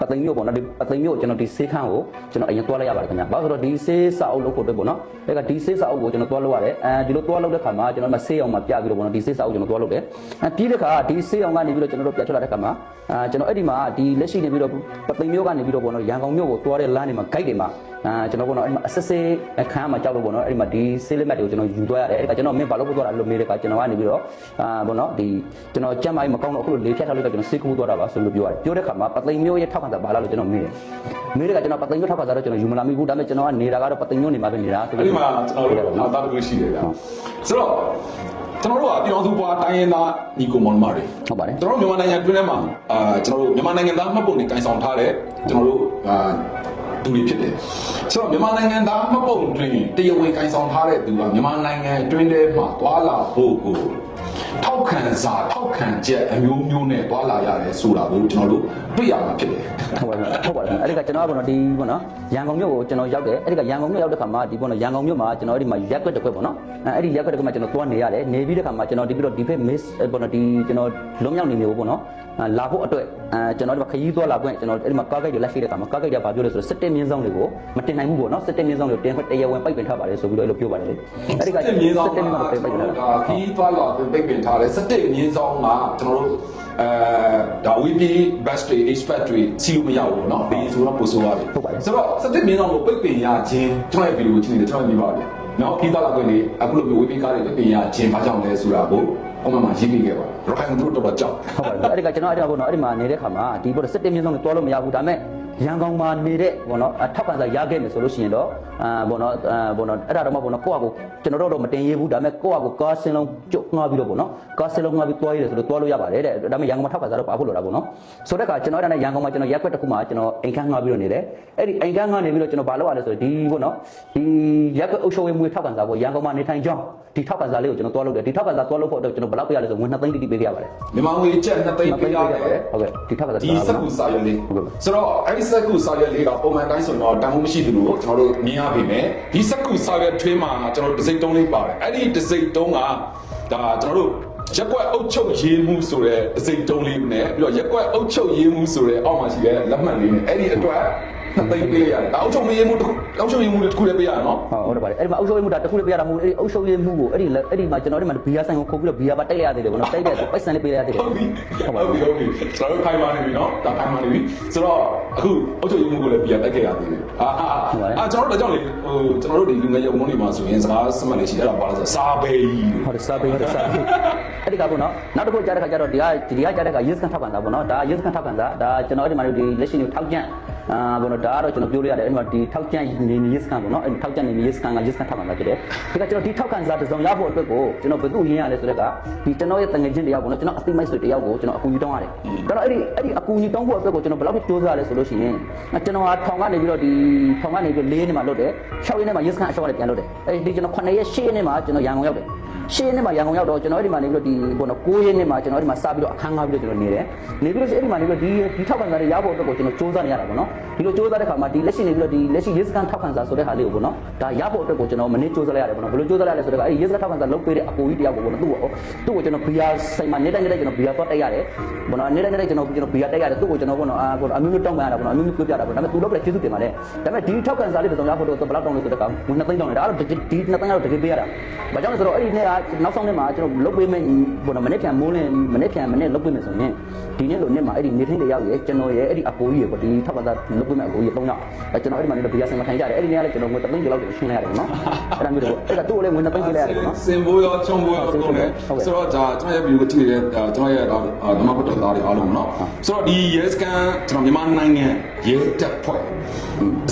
ပသိမ်မျိုးပေါ့နော်ဒီပသိမ်မျိုးကျွန်တော်ဒီဆေးခန်းကိုကျွန်တော်အရင်သွားလိုက်ရပါတယ်ခင်ဗျာဘာလို့ဆိုတော့ဒီဆေးစာအုပ်လုပ်ဖို့အတွက်ပေါ့နော်အဲ့ကဒီဆေးစာအုပ်ကိုကျွန်တော်သွားလုပ်ရတယ်အဲဒီလိုသွားလုပ်တဲ့ခါမှာကျွန်တော်မဆေးအောင်မှာပြပြီးတော့ပေါ့နော်ဒီဆေးစာအုပ်ကျွန်တော်သွားလုပ်တယ်အဲပြီးတဲ့ခါဒီဆေးအောင်ကနေပြီးတော့ကျွန်တော်တို့ပြတ်ထွက်လာတဲ့ခါမှာအာကျွန်တော်အဲ့ဒီမှာဒီလက်ရှိနေပြီးတော့ပသိမ်မျိုးကနေပြီးတော့ပေါ့နော်ရန်ကုန်မြို့ကိုသွားတဲ့လမ်းတွေမှာ guide တွေမှာအာကျွန်တော်ပေါ့နော်အဲ့ဒီမှာအစစ်စစ်အခန်းမှာကြောက်လို့ပေါ့နော်အဲ့ဒီမှာဒီဆေးလက်မှတ်တွေကိုကျွန်တော်ယူသွားရတယ်အဲ့ဒါကျွန်တော်မင်းဘာလို့ပို့သွားတာလို့မေးတဲ့ခါကျွန်တော်ကနေပြီးတော့အာပေါ့နော်ဒီကျွန်တော်ကြက်မိုင်းမကောင်းတော့အခုလိုလေးဖြတ်ထားလို့ကျွန်တော်ဆေးကူးသွားတာပါဆိုလို့ပြောရတယ်ပြောတဲ့ခါမှာပသိမ်မျိုးရဲ့ထောက်ခံစာဘာလားလို့ကျွန်တော်မေးတယ်မေးတဲ့ခါကျွန်တော်ပသိမ်မျိုးထောက်ခံစာတော့ကျွန်တော်ယူမလာမိဘူးဒါပေမဲ့ကျွန်တော်ကနေတာကတော့ပသိမ်မျိုးနေမှာပဲနေတာဆိုအဲ့ဒီမှာကျွန်တော်တို့နောက်သားတစ်ခုရှိတယ်ဗျာဆိုတော့ ကျွန်တော်တို့ကပြည်တော်စုဘွားတိုင်းရင်းသားညီကိုမောင်နှမတွေဟုတ်ပါတယ်ကျွန်တော်တို့မြန်မာနိုင်ငံအတွင်းထဲမှာအာကျွန်တော်တို့မြန်မာနိုင်ငံသားမှတ်ပုံတွေကင်ဆောင်ထားတဲ့ကျွန်တော်တို့အာသူတွေဖြစ်တယ်ဆိုတော့မြန်မာနိုင်ငံသားမှတ်ပုံတွင်တရားဝင်ကင်ဆောင်ထားတဲ့သူကမြန်မာနိုင်ငံအတွင်းထဲမှာသွာလာဖို့ကို ထောက်ခံစာထောက်ခံချက်အမျိုးမျိုးနဲ့သွာလာရတယ်ဆိုတာကိုကျွန်တော်တို့တွေ့ရမှာဖြစ်တယ်ဟုတ်ပါတယ်ဟုတ်ပါတယ်အဲ့ဒီကကျွန်တော်ကပေါ့နော်ဒီပေါ့နော်ရန်ကုန်မြို့ကိုကျွန်တော်ရောက်တယ်အဲ့ဒီကရန်ကုန်မြို့ရောက်တဲ့ခါမှာဒီပေါ့နော်ရန်ကုန်မြို့မှာကျွန်တော်အဲ့ဒီမှာရက်ွက်တစ်ခွက်ပေါ့နော်အဲ့ဒီရက်ွက်တစ်ခွက်မှာကျွန်တော်သွားနေရတယ်နေပြီးတဲ့ခါမှာကျွန်တော်ဒီပြီးတော့ဒီဖက် miss ပေါ့နော်ဒီကျွန်တော်လွန်မြောက်နေမျိုးပေါ့နော်လာဖို့အတွက်အဲကျွန်တော်ဒီမှာခရီးသွားလာခွင့်ကျွန်တော်အဲ့ဒီမှာကားဂိတ်တွေလက်ရှိတဲ့ခါမှာကားဂိတ်တွေကဘာပြောလဲဆိုတော့စစ်တက်မြင်းဆောင်တွေကိုမတင်နိုင်ဘူးပေါ့နော်စစ်တက်မြင်းဆောင်တွေကိုတင်ခွင့်တရားဝင်ပိတ်ပင်ထားပါတယ်ဆိုပြီးတော့အဲ့လိုပြောပါတယ်လေအဲ့ဒီကစက်မြင်းဆောင်စစ်တက်မြင်းဆောင်တွေပိတ်ပင်ထားတာဒါခီးသွားလာပြီးပိတ်ပင်ထားတယ်စက်တက်မြင်းဆောင်ကကျွန်တော်တို့အဲဒါ WP bus တွေ expert တွေစီလို့မရဘူးเนาะဒီဆိုတော့ပို့ဆိုရတယ် ဟုတ်ပါတယ် ဆိုတော့စက်တက်မြင်းဆောင်ကိုပိတ်ပင်ရခြင်းကျွန်တော်ရဲ့ဗီဒီယိုကြည့်နေတယ်ကျွန်တော်မြင်ပါတယ်เนาะခီးသွားလာခွင့်တွေအခုလိုမျိုး WP ကားတွေပိတ်ပင်ရခြင်းဘာကြောင့်လဲဆိုတာကိုအမှန်မှရေးပြခဲ့ပါရခိုင်သူတို့တော့ကြောက် ဟုတ်ပါတယ်အဲ့ဒီကကျွန်တော်အဲ့ဒီမှာပေါ့နော်အဲ့ဒီမှာနေတဲ့ခါမှာဒီပေါ့စစ်တင်မြင့်ဆုံးတွေတွားလို့မရဘူးဒါပေမဲ့ ရန်ကုန်မှာနေတဲ့ဘောနော်အထောက်ခံစာရခဲ့မယ်ဆိုလို့ရှိရင်တော့အာဘောနော်အာဘောနော်အဲ့ဒါတော့မှဘောနော်ကိုယ့်အကိုကျွန်တော်တို့တော့မတင်ရဘူးဒါပေမဲ့ကိုယ့်အကိုကားစင်းလုံးကျုပ်ငှားပြီးတော့ဘောနော်ကားစင်းလုံးငှားပြီးတွားရတယ်ဆိုတော့တွားလို့ရပါတယ်တဲ့ဒါပေမဲ့ရန်ကုန်မှာထောက်ခံစာတော့ပါဖို့လိုတာဘောနော်ဆိုတဲ့အခါကျွန်တော်အဲ့ဒါနဲ့ရန်ကုန်မှာကျွန်တော်ရက်ွက်တစ်ခုမှာကျွန်တော်အိမ်ခန်းငှားပြီးတော့နေတယ်အဲ့ဒီအိမ်ခန်းငှားနေပြီးတော့ကျွန်တော်ဘာလုပ်ရလဲဆိုတော့ဒီဘောနော်ဒီရက်ွက်အုပ်ချုပ်ရေးမှုထောက်ခံစာပေါ့ရန်ကုန်မှာနေထိုင်ကြောင်းဒီထောက်ခံစာလေးကိုကျွန်တော်တွားလုပ်တယ်ဒီထောက်ခံစာတွားလုပ်ဖို့အတွက်ကျွန်တော်ဘယ်လောက်ပေးရလဲဆိုဝင်2သိန်းတိတိပေးခဲ့ရပါတယ်မြန်မာငွေကျပ်2သိန်းပေးရတယ်ဟုတ်ကဲ့ဒီထောက်ခံစာဒီစက်ကူစာရွက်လေးဆိုတော့အဲ့ဒီစက်ကူစာရွက်လေးကပုံမှန်တိုင်းဆိုတော့တန်ဖိုးမရှိသလိုကျွန်တော်တို့မြင်ရပါမယ်ဒီစက်ကူစာရွက်ထွေးမှာကျွန်တော်တို့ဒစိမ့်တုံးလေးပါတယ်အဲ့ဒီဒစိမ့်တုံးကဒါကျွန်တော်တို့ရက်ကွက်အုပ်ချုပ်ရေးမှုဆိုတဲ့ဒစိမ့်တုံးလေးနဲ့ပြီးတော့ရက်ကွက်အုပ်ချုပ်ရေးမှုဆိုတဲ့အောက်မှာရှိတဲ့လက်မှတ်လေးနဲ့အဲ့ဒီအတွက်နှစ် သိန်းပေးရတယ်ဒါအုပ်ချုပ်ရေးမှုတစ်ခုအုပ်ချုပ်ရေးမှုတစ်ခုလည်းပေးရနော်ဟုတ်ဟုတ်တယ်ပါတယ်အဲ့ဒီမှာအုပ်ချုပ်ရေးမှုတာတခုလေးပြရတာမဟုတ်ဘူးအဲ့ဒီအုပ်ချုပ်ရေးမှုကိုအဲ့ဒီအဲ့ဒီမှာကျွန်တော်တို့ဒီမှာဘီယာဆိုင်ကိုခုတ်ပြီးတော့ဘီယာပါတိုက်လိုက်ရသေးတယ်ဗောနော်တိုက်တဲ့ပိုက်ဆံလေးပေးလိုက်ရသေးတယ်ဟုတ်ပြီဟုတ်ပြီဟုတ်ပြီကျွန်တော်တို့ခိုင်ပါနေပြီနော်ဒါခိုင်ပါနေပြီဆိုတော့အခုအုတ်ချုပ်ရေးမှုကိုလည်းပြန်တက်ခဲ့ရသေးတယ်အာအာအာကျွန်တော်တို့ဒါကြောင့်လေဟိုကျွန်တော်တို့ဒီလူငယ်ရုံမုန်းတွေမှာဆိုရင်စကားစမှတ်လေးရှိအဲ့ဒါပါလားဆိုစာပေကြီးဟုတ်တယ်စာပေးဟုတ်တယ်စာပေးအဲ့ဒီကပေါ့နော်နောက်တစ်ခုကြားတဲ့ခါကျတော့ဒီကဒီကကြားတဲ့ခါ yes ကန်ထောက်ခံတာပေါ့နော်ဒါ yes ကန်ထောက်ခံတာဒါကျွန်တော်ဒီမှာဒီလက်ရှိနေထောက်ကြံ အာဘောနော်ဒါကတော့ကျွန်တော်ပြောလို့ရတယ်အဲ့ဒီမှာဒီထောက်ကြံနေနေ yes ကန်ပေါ့နော်အဲ့ဒီထောက်ကြံနေနေ yes ကန်က yes ကန်ထောက်ခံတာဖြစ်တယ်ဒီကကျွန်တော်ဒီထောက်ခံစာတစ်စုံရဖို့အတွက်ကိုကျွန်တော်ဘယ်သူ့ရင်းရလဲဆိုတော့ကဒီကျွန်တော်ရဲ့တငယ်ချင်းတယောက်ပေါ့နော်ကျွန်တော်အသိမိုက်ဆွေတယောက်ကိုကျွန်တော်အကူအညီတောင်းရတယ်ကျွန်တော်အဲ့ဒီအဲ့ဒီအကူအညီတောင်းဖို့အတွက်ကိုကျွန်တော်ဘယ်လောက်ထိစူးစမ်းရလဲဆိုလို့ရှိရင်ကျွန်တော်ဟာထောင်ကနေပြီးတော့ဒီထောင်ကနေပြီး၄နှစ်မှာလွတ်တယ်၆ရက်နဲ့မှာ yes ကန်အရှော့နဲ့ပြန်လွတ်တယ်အဲ့ဒီကျွန်တော်9ရက်10ရက်နဲ့မှာကျွန်တော်ရန်ကုန်ရောက်တယ် ရှင်းနေ့မှာရန်ကုန်ရောက်တော့ကျွန်တော်အဲ့ဒီမှာနေပြီးတော့ဒီဘောနော်9ရက်နေ့မှာကျွန်တော်အဲ့ဒီမှာစပြီးတော့အခန်းငှားပြီးတော့ကျွန်တော်နေတယ်နေပြီးတော့အဲ့ဒီမှာနေပြီးတော့ဒီဒီထောက်ခံစာတွေရဖို့အတွက်ကိုကျွန်တော်စူးစမ်းနေရတာပေါ့နော်ဒီလိုစူးစမ်းတဲ့ခါမှာဒီလက်ရှိနေပြီးတော့ဒီလက်ရှိ yes ကန်ထောက်ခံစာဆိုတဲ့ဟာလေးကိုပေါ့နော်ဒါရဖို့အတွက်ကိုကျွန်တော်မနေ့စူးစမ်းလိုက်ရတယ်ပေါ့နော်ဘယ်လိုစူးစမ်းလိုက်လဲဆိုတော့အဲ့ဒီ yes ကန်ထောက်ခံစာလုပ်ပေးတဲ့အကိုကြီးတယောက်ကိုပေါ့နော်သူ့ကိုသူ့ကိုကျွန်တော်ဘီယာဆိုင်မှာနေတဲ့နေတဲ့ကျွန်တော်ဘီယာတော့တက်ရတယ်ပေါ့နော်နေတဲ့နေတဲ့ကျွန်တော်ကျွန်တော်ဘီယာတက်ရတယ်သူ့ကိုကျွန်တော်ပေါ့နော်အာပေါ့နော်အမျိုးမျိုးတောင်းပန်ရတာပေါ့နော်အမျိုးမျိုးပြောပြတာပေါ့ဒါပေမဲ့သူလုပ်ပြကျေးဇူးတင်ပါတယ်ဒါပေမဲ့ဒီထောက်ခံစာလေးတစ်စုံရဖို့တော့ဘယ်လောက်တောင်းလဲဆိုတော့ဝင်2သိန်းတောင်းတယ်ဒါကတော့ဒီ2သိန်းကတော့တကယ်ပေးရတာဘာကြောင့်လဲဆိုတော့အဲ့ဒီနေ့ကနောက်ဆုံးနေ့မှာကျွန်တော်လုတ်ပေးမယ်ဘောနော်မနေ့ပြန်မိုးလင်းမနေ့ပြန်မနေ့လုတ်ပေးမယ်ဆိုရင်ဒီနေ့လိုနေ့မှာအဲ့ဒီနေထင်းတယောက်ရဲ့ကျွန်တော်ရဲ့အဲ့ဒီအကိုကြီးရဲ့ပေါ့ဒီထောက်ပါသားလုတ်ပေးမယ်အကိုကြီး၃ယောက်အဲကျွန်တော်အဲ့ဒီမှာနေတော့ဘီယာဆင်မထိုင်ကြတယ်အဲ့ဒီနေ့ကလည်းကျွန်တော်ငွေ3သိန်းကျော်လောက်ရှင်းလိုက်ရတယ်နော်အဲ့ဒါမျိုးတော့အဲ့ဒါသူ့ကိုလည်းငွေ2သိန်းပေးလိုက်ရတယ်နော်စင်ဘိုးရောချုံဘိုးရောတုံးတယ်ဆိုတော့ဒါကျွန်တော်ရဲ့ဗီဒီယိုကိုကြည့်နေတဲ့ကျွန်တော်ရဲ့ဓမ္မပတ္တသားတွေအားလုံးနော်ဆိုတော့ဒီ yes can ကျွန်တော်မြန်မာနိုင်ငံရဲတပ်ဖွဲ့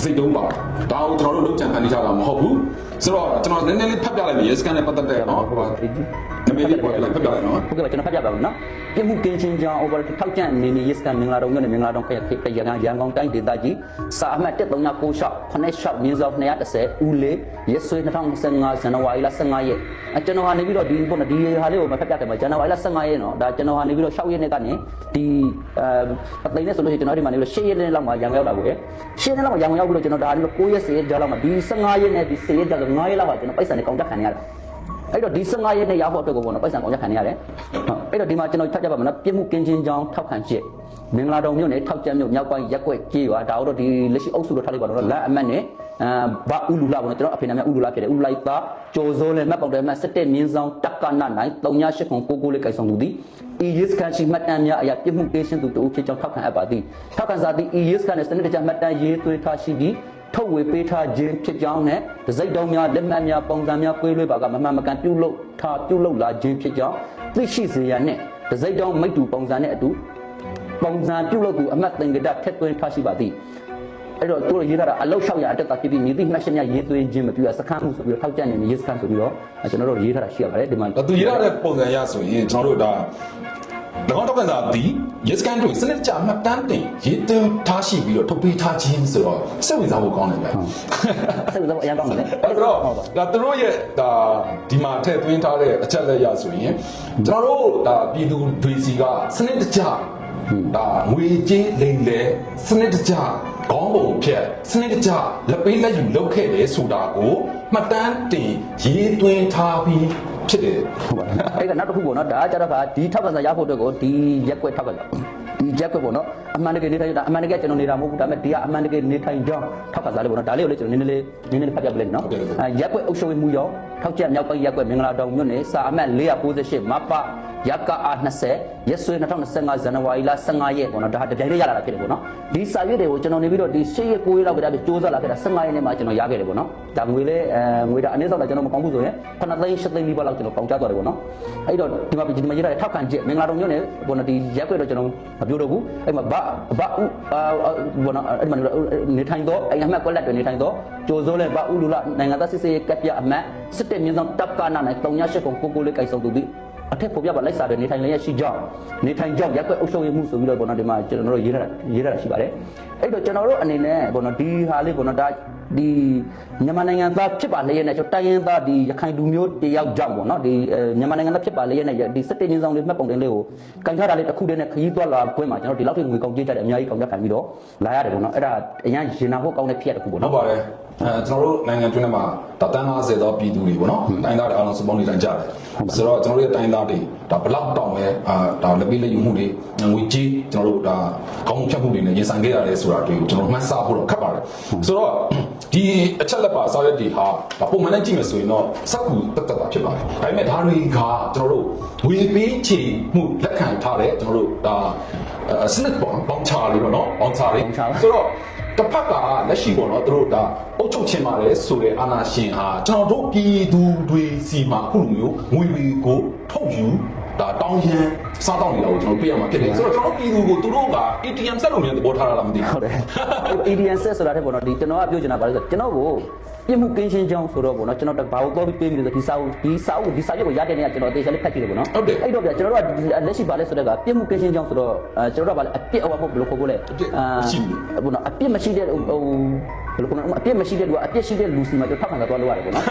စိတ်တုံးပါဒါကိုကျွန်တော်တို့လုံးချန်ဖန်နေကြတာမဟုတ်ဘူးဆိုတော့ကျွန်တော်နည်းနည်းလေးဖတ်ပြလိုက်မယ် yes can နဲ့ပတ်သက်တဲ့နော်ဟုတ်ပါနမေလေးပေါ်လိုက်ဖတ်ပြလိုက်နော်ဟုတ်ကဲ့ပါကျွန်တော်ဖတ်ပြပါမယ်နော်ပြည်မှုကင်းချင်းကြောင်း over ထောက်ကျန်နေနေ yes ကမင်္ဂလာတော်မြို့နယ်မင်္ဂလာတော်ခရခေရန်ရန်ကုန်တိုင်းဒေသကြီးစာအမှတ်1396 86မြင်းဆောင်230ဦးလေးရက်ဆွေ2025ဇန်နဝါရီလ15ရက်အကျွန်တော်ဟာနေပြီးတော့ဒီပေါ့နော်ဒီဟာလေးကိုမဖတ်ပြတယ်မှာဇန်နဝါရီလ15ရက်နော်ဒါကျွန်တော်ဟာနေပြီးတော့6ရက်နေ့ကနေဒီအဲအသိနဲ့ဆိုလို့ရှိရင်ကျွန်တော်ဒီမှာနေပြီးတော့6ရက်နေ့လောက်မှာရန်ကုန်ရောက်တာကိုလေ6ရက်နေ့လောက်မှာရန်ကုန်ရောက်ပြီးတော့ကျွန်တော်ဒါနေပြီးတော့9ရက်10ရက်ကြာလောက်မှာဒီ15ရက်နဲ့ဒီ10ရက်ကြာဆို9ရက်လောက်မှာကျွန်တော်ပိုက်ဆံနဲ့ကောင်းတက်ခံနေရတယ် အဲ့တော့ဒီ15ရက်နဲ့ရဖို့အတွက်ကိုပေါ့နော်ပိုက်ဆံကောင်ရခံနေရတယ်ဟုတ်အဲ့တော့ဒီမှာကျွန်တော်ဖတ်ကြပါမယ်နော်ပြစ်မှုကင်းချင်းကြောင်းထောက်ခံချက်မင်္ဂလာတော်မြို့နယ်ထောက်ကျမ်းမြို့မြောက်ပိုင်းရက်ကွက်ကြီးရွာဒါတော့ဒီလက်ရှိအုပ်စုတော်ထားလိုက်ပါတော့လက်အမတ်နဲ့အာဘာဥလူလာပေါ့နော်ကျွန်တော်အဖေနာမည်ဥလူလာဖြစ်တယ်ဥလူလာသားကျော်စိုးလည်းမှတ်ပေါက်တယ်မှတ်17မြင်းဆောင်တက္ကနာနိုင်38ခုကိုကိုလေးကိုင်ဆောင်သူသည် ES ကန်ရှိမှတ်တမ်းများအရာပြစ်မှုကင်းရှင်းသူတို့ဖြစ်ကြောင်းထောက်ခံအပ်ပါသည်ထောက်ခံစာသည် ES ကန်နဲ့စနစ်တကျမှတ်တမ်းရေးသွင်းထားရှိပြီး ထုတ်ဝေပေးထားခြင်းဖြစ်ကြောင်းနဲ့ဒစိတ်တော်များလက်မှတ်များပုံစံများကွေးလွှဲပါကမမှန်မကန်ပြုလုပ်ထားပြုလုပ်လာခြင်းဖြစ်ကြောင်းသိရှိစေရန်နဲ့ဒစိတ်တော်မိတ္တူပုံစံနဲ့အတူပုံစံပြုလုပ်သူအမတ်သင်္ကဒထက်သွင်းထားရှိပါသည်အဲ့တော့သူတို့ရေးထားတာအလောက်600အတက်တာဖြစ်ပြီးမြေသိမှတ်ရှင်များရေးသွင်းခြင်းမပြုရစခန်းမှုဆိုပြီးတော့ထောက်ကြနေနေရေးစခန်းဆိုပြီးတော့ကျွန်တော်တို့ရေးထားတာရှိရပါတယ်ဒီမှာဒါသူရတဲ့ပုံစံရဆိုရင်ကျွန်တော်တို့ဒါ၎ င်းတော့ကန်စာဒီ yes can တို့စနစ်ကြမှတ်တမ်းတင်ရေးသွင်းထားရှိပြီးတော့ထုတ်ပေးထားခြင်းဆိုတော့စိတ်ဝင်စားဖို့ကောင်းတယ်ဗျစိတ်ဝင်စားဖို့အရင်ကောင်းတယ်လေအဲ့တော့ဒါသူတို့ရဲ့ဒါဒီမှာထည့်သွင်းထားတဲ့အချက်လက်ရဆိုရင်ကျွန်တော်တို့ဒါပြည်သူတွေစီကစနစ်တကျဒါငွေကြေးလိမ်လေစနစ်တကျခေါင်းပုံဖြတ်စနစ်တကျလက်ပေးလက်ယူလုပ်ခဲ့တယ်ဆိုတာကိုမှတ်တမ်းတင်ရေးသွင်းထားပြီး ဖြစ်တယ်ဟုတ်ပါဘူးအဲ့ကနောက်တစ်ခုပေါ့နော်ဒါကကြတော့ခါဒီထောက်ကန်စာရဖို့အတွက်ကိုဒီရက်ွက်ထောက်ကန်စာဒီ ရက်ွက်ပေါ့နော်အမှန်တကယ်နေထိုင်တာအမှန်တကယ်ကျွန်တော်နေတာမဟုတ်ဘူးဒါပေမဲ့ဒီကအမှန်တကယ်နေထိုင်ကြောင်းထောက်ကန်စာလေးပေါ့နော်ဒါလေးကိုလေကျွန်တော်နည်းနည်းလေးနည်းနည်းလေးဖတ်ပြပလိုက်နော်အဲရက်ွက်အုပ်ချုပ်ရေးမှုရောထောက်ချက်မြောက်ပိုင်းရက်ွက်မင်္ဂလာတောင်မြို့နယ်စာအမှတ်498မပရက်ကအား20ရက်ဆွေ2025ဇန်နဝါရီလ15ရက်ပေါ့နော်ဒါဟာတပြိုင်တည်းရလာတာဖြစ်တယ်ပေါ့နော်ဒီစာရွက်တွေကိုကျွန်တော်နေပြီးတော့ဒီ10ရက်9ရက်လောက်ကတည်းကစူးစမ်းလာခဲ့တာ15ရက်နေ့မှာကျွန်တော်ရခဲ့တယ်ပေါ့နော်ဒါငွေလဲအဲငွေဒါအနည်းဆုံးတော့ကျွန်တော်မကောင်းဘူးဆိုရင်9သိန်း10သိန်းလေးပါလောက်ကျွန်တော်ပေါင်ချသွားတယ်ပေါ့နော်အဲ့တော့ဒီမှာဒီမှာရေးထားတဲ့ထောက်ခံချက်မင်္ဂလာတုံမြို့နယ်ပေါ့နော်ဒီရက်ွက်တော့ကျွန်တော်မပြောတော့ဘူးဘူးအဲ့မှာဗဗဥအာဘောနော်အဲ့မှာနေထိုင်တော့အဲ့အမှတ်ကွက်လက်တွေနေထိုင်တော့ကြိုစိုးလဲဗဥလူလနိုင်ငံသားစစ်စေးကပ်ပြအမှတ်စစ်တဲ့မြင်းဆောင်တပ်ကနာနဲ့308ကိုကိုကိုလေးကိုက်ဆောင်သူဒီအထက်ပေါ်ပြပါလိုက်စားတယ်နေထိုင်လည်းရရှိကြောင်းနေထိုင်ကြောင်းရက်ွက်အုပ်ချုပ်ရေးမှုဆိုပြီးတော့ဘောနော်ဒီမှာကျွန်တော်တို့ရေးရတာရေးရတာရှိပါတယ်အဲ့တော့ကျွန်တော်တို့အနေနဲ့ဘောနော်ဒီဟာလေးဘောနော်ဒါ ဒီမြန်မာနိုင်ငံသားဖြစ်ပါလေရဲ့နဲ့ကျွန်တော်တိုင်းရင်းသားဒီရခိုင်လူမျိုးတယောက်ကြောင့်ပေါ့နော်ဒီမြန်မာနိုင်ငံသားဖြစ်ပါလေရဲ့နဲ့ဒီစစ်တေးရင်းဆောင်လေးမှတ်ပုံတင်လေးကိုကန်ထားတာလေးတစ်ခုတည်းနဲ့ခရီးသွားလာခွင့်မှာကျွန်တော်ဒီလောက်ထိငွေကောင်းကြေးကြတယ်အများကြီးကောင်းကြခံပြီးတော့လာရတယ်ပေါ့နော်အဲ့ဒါအရင်ရင်နာဖို့ကောင်းတဲ့ဖြစ်ရတစ်ခုပေါ့ဟုတ်နော်ပါတယ် အဲကျွန်တော်တို့နိုင်ငံတွင်းထဲမှာဒါတန်း50သောပြည်သူတွေပေါ့နော်တိုင်းသားတွေအားလုံးစုပေါင်းနေတိုင်းကြတယ်ဆိုတော့ကျွန်တော်တို့ရဲ့တိုင်းသားတွေဒါဘလောက်တောင်လဲအာဒါလက်ပြီးလက်ယူမှုတွေငွေကြီးကျွန်တော်တို့ဒါကောင်းမှုဖြတ်မှုတွေနဲ့ရင်ဆိုင်ခဲ့ရတယ်ဆိုတာတွေကိုကျွန်တော်မှတ်စားဖို့တော့ခက်ပါတယ်ဆိုတော့ဒီအချက်လက်ပါစာရွက်တွေဟာဒါပုံမှန်နဲ့ကြည့်မယ်ဆိုရင်တော့စက်ကူတက်တက်တာဖြစ်ပါတယ်ဒါပေမဲ့ဒါတွေကကျွန်တော်တို့ဝေပေးချေမှုလက်ခံထားတဲ့ကျွန်တော်တို့ဒါအဲစနစ်ပေါ့ပေါင်းချလေးပေါ့နော်ပေါင်းချလေးဆိုတော့ တစ်ဖက်ကလက်ရှိပေါ့နော်သူတို့ဒါအုပ်ချုပ်ခြင်းပါတယ်ဆိုတဲ့အာဏာရှင်ဟာကျွန်တော်တို့ပြည်သူတွေစီမှာအခုလိုမျိုးငွေတွေကိုထုတ်ယူဒါတောင်းရန်စားတောင်းနေတာကိုကျွန်တော်ပြရမှာဖြစ်တယ်ဆိုတော့ကျွန်တော်တို့ပြည်သူကိုသူတို့က ATM ဆက်လို့မြန်သဘောထားတာလားမသိဘူးဟုတ်တယ် ADN set ဆိုတာတဲ့ပေါ့နော်ဒီကျွန်တော်ကပြောချင်တာပါလဲဆိုတော့ကျွန်တော်ကို ပြမှုကင်းရှင်းကြောင်းဆိုတော့ဗောနော်ကျွန်တော်တဘာကိုတော့ပြီးပေးပြီးဆိုဒီစာအုပ်ဒီစာအုပ်ဒီစာရုပ်ကိုရတဲ့နေ့ကကျွန်တော်အသေးစားလေးဖတ်ကြည့်တယ်ဗောနော်ဟုတ်တယ်အဲ့တော့ဗျာကျွန်တော်တို့ကလက်ရှိဘာလဲဆိုတော့ကပြမှုကင်းရှင်းကြောင်းဆိုတော့ကျွန်တော်တို့ကဘာလဲအပြစ်အဝါမဟုတ်ဘယ်လိုခေါ်ဖို့လဲအာရှိဘူးဗောနော်အပြစ်မရှိတဲ့ဟိုဘယ်လိုခေါ်လဲအပြစ်မရှိတဲ့လူကအပြစ်ရှိတဲ့လူစီမှာကျွန်တော်ထောက်ခံတာတော့လုပ်ရတယ်ဗောနော်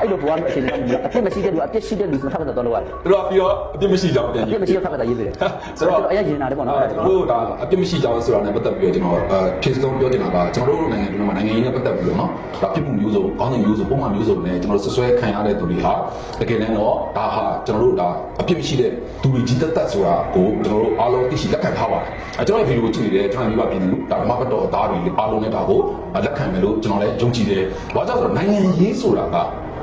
အဲ့လိုဘဝမှာအခြေအနေကအပြစ်မရှိတဲ့လူအပြစ်ရှိတဲ့လူစီမှာထောက်ခံတာတော့လုပ်ရတယ်သူတို့ကပြီးတော့အပြစ်မရှိကြောင်းပြန်ကြည့်အပြစ်မရှိထောက်ခံတာရေးသေးတယ်ဆိုတော့အရင်ရင်လာတယ်ဗောနော်ဟိုဒါအပြစ်မရှိကြောင်းဆိုတာနဲ့ပတ်သက်ပြီးတော့ကျွန်တော်ဖြည့်စုံပြောတင်တာကကျွန်တော်တို့နိုင်ငံတွင်းမှာနိုင်ငံရေးနဲ့ပတ်သက်ပြီးတော့နော်ဒါပြစ်မှုမျိုးစုံကောင်းတဲ့မျိုးစုံပုံမှန်မျိုးစုံနဲ့ကျွန်တော်တို့ဆွဆွဲခံရတဲ့သူတွေဟာတကယ်လည်းတော့ဒါဟာကျွန်တော်တို့ဒါအပြစ်မရှိတဲ့သူတွေကြီးတက်တက်ဆိုတာကိုကျွန်တော်တို့အားလုံးသိရှိလက်ခံထားပါတယ်အဲကျွန်တော်ဗီဒီယိုကိုကြည့်နေတယ်ကျွန်တော်မျိုးပါပြည်သူဒါမှမဟုတ်တော့အသားတွေအားလုံးနဲ့ဒါကိုလက်ခံမယ်လို့ကျွန်တော်လည်းယုံကြည်တယ်ဘာကြောင့်ဆိုတော့နိုင်ငံရေးဆိုတာက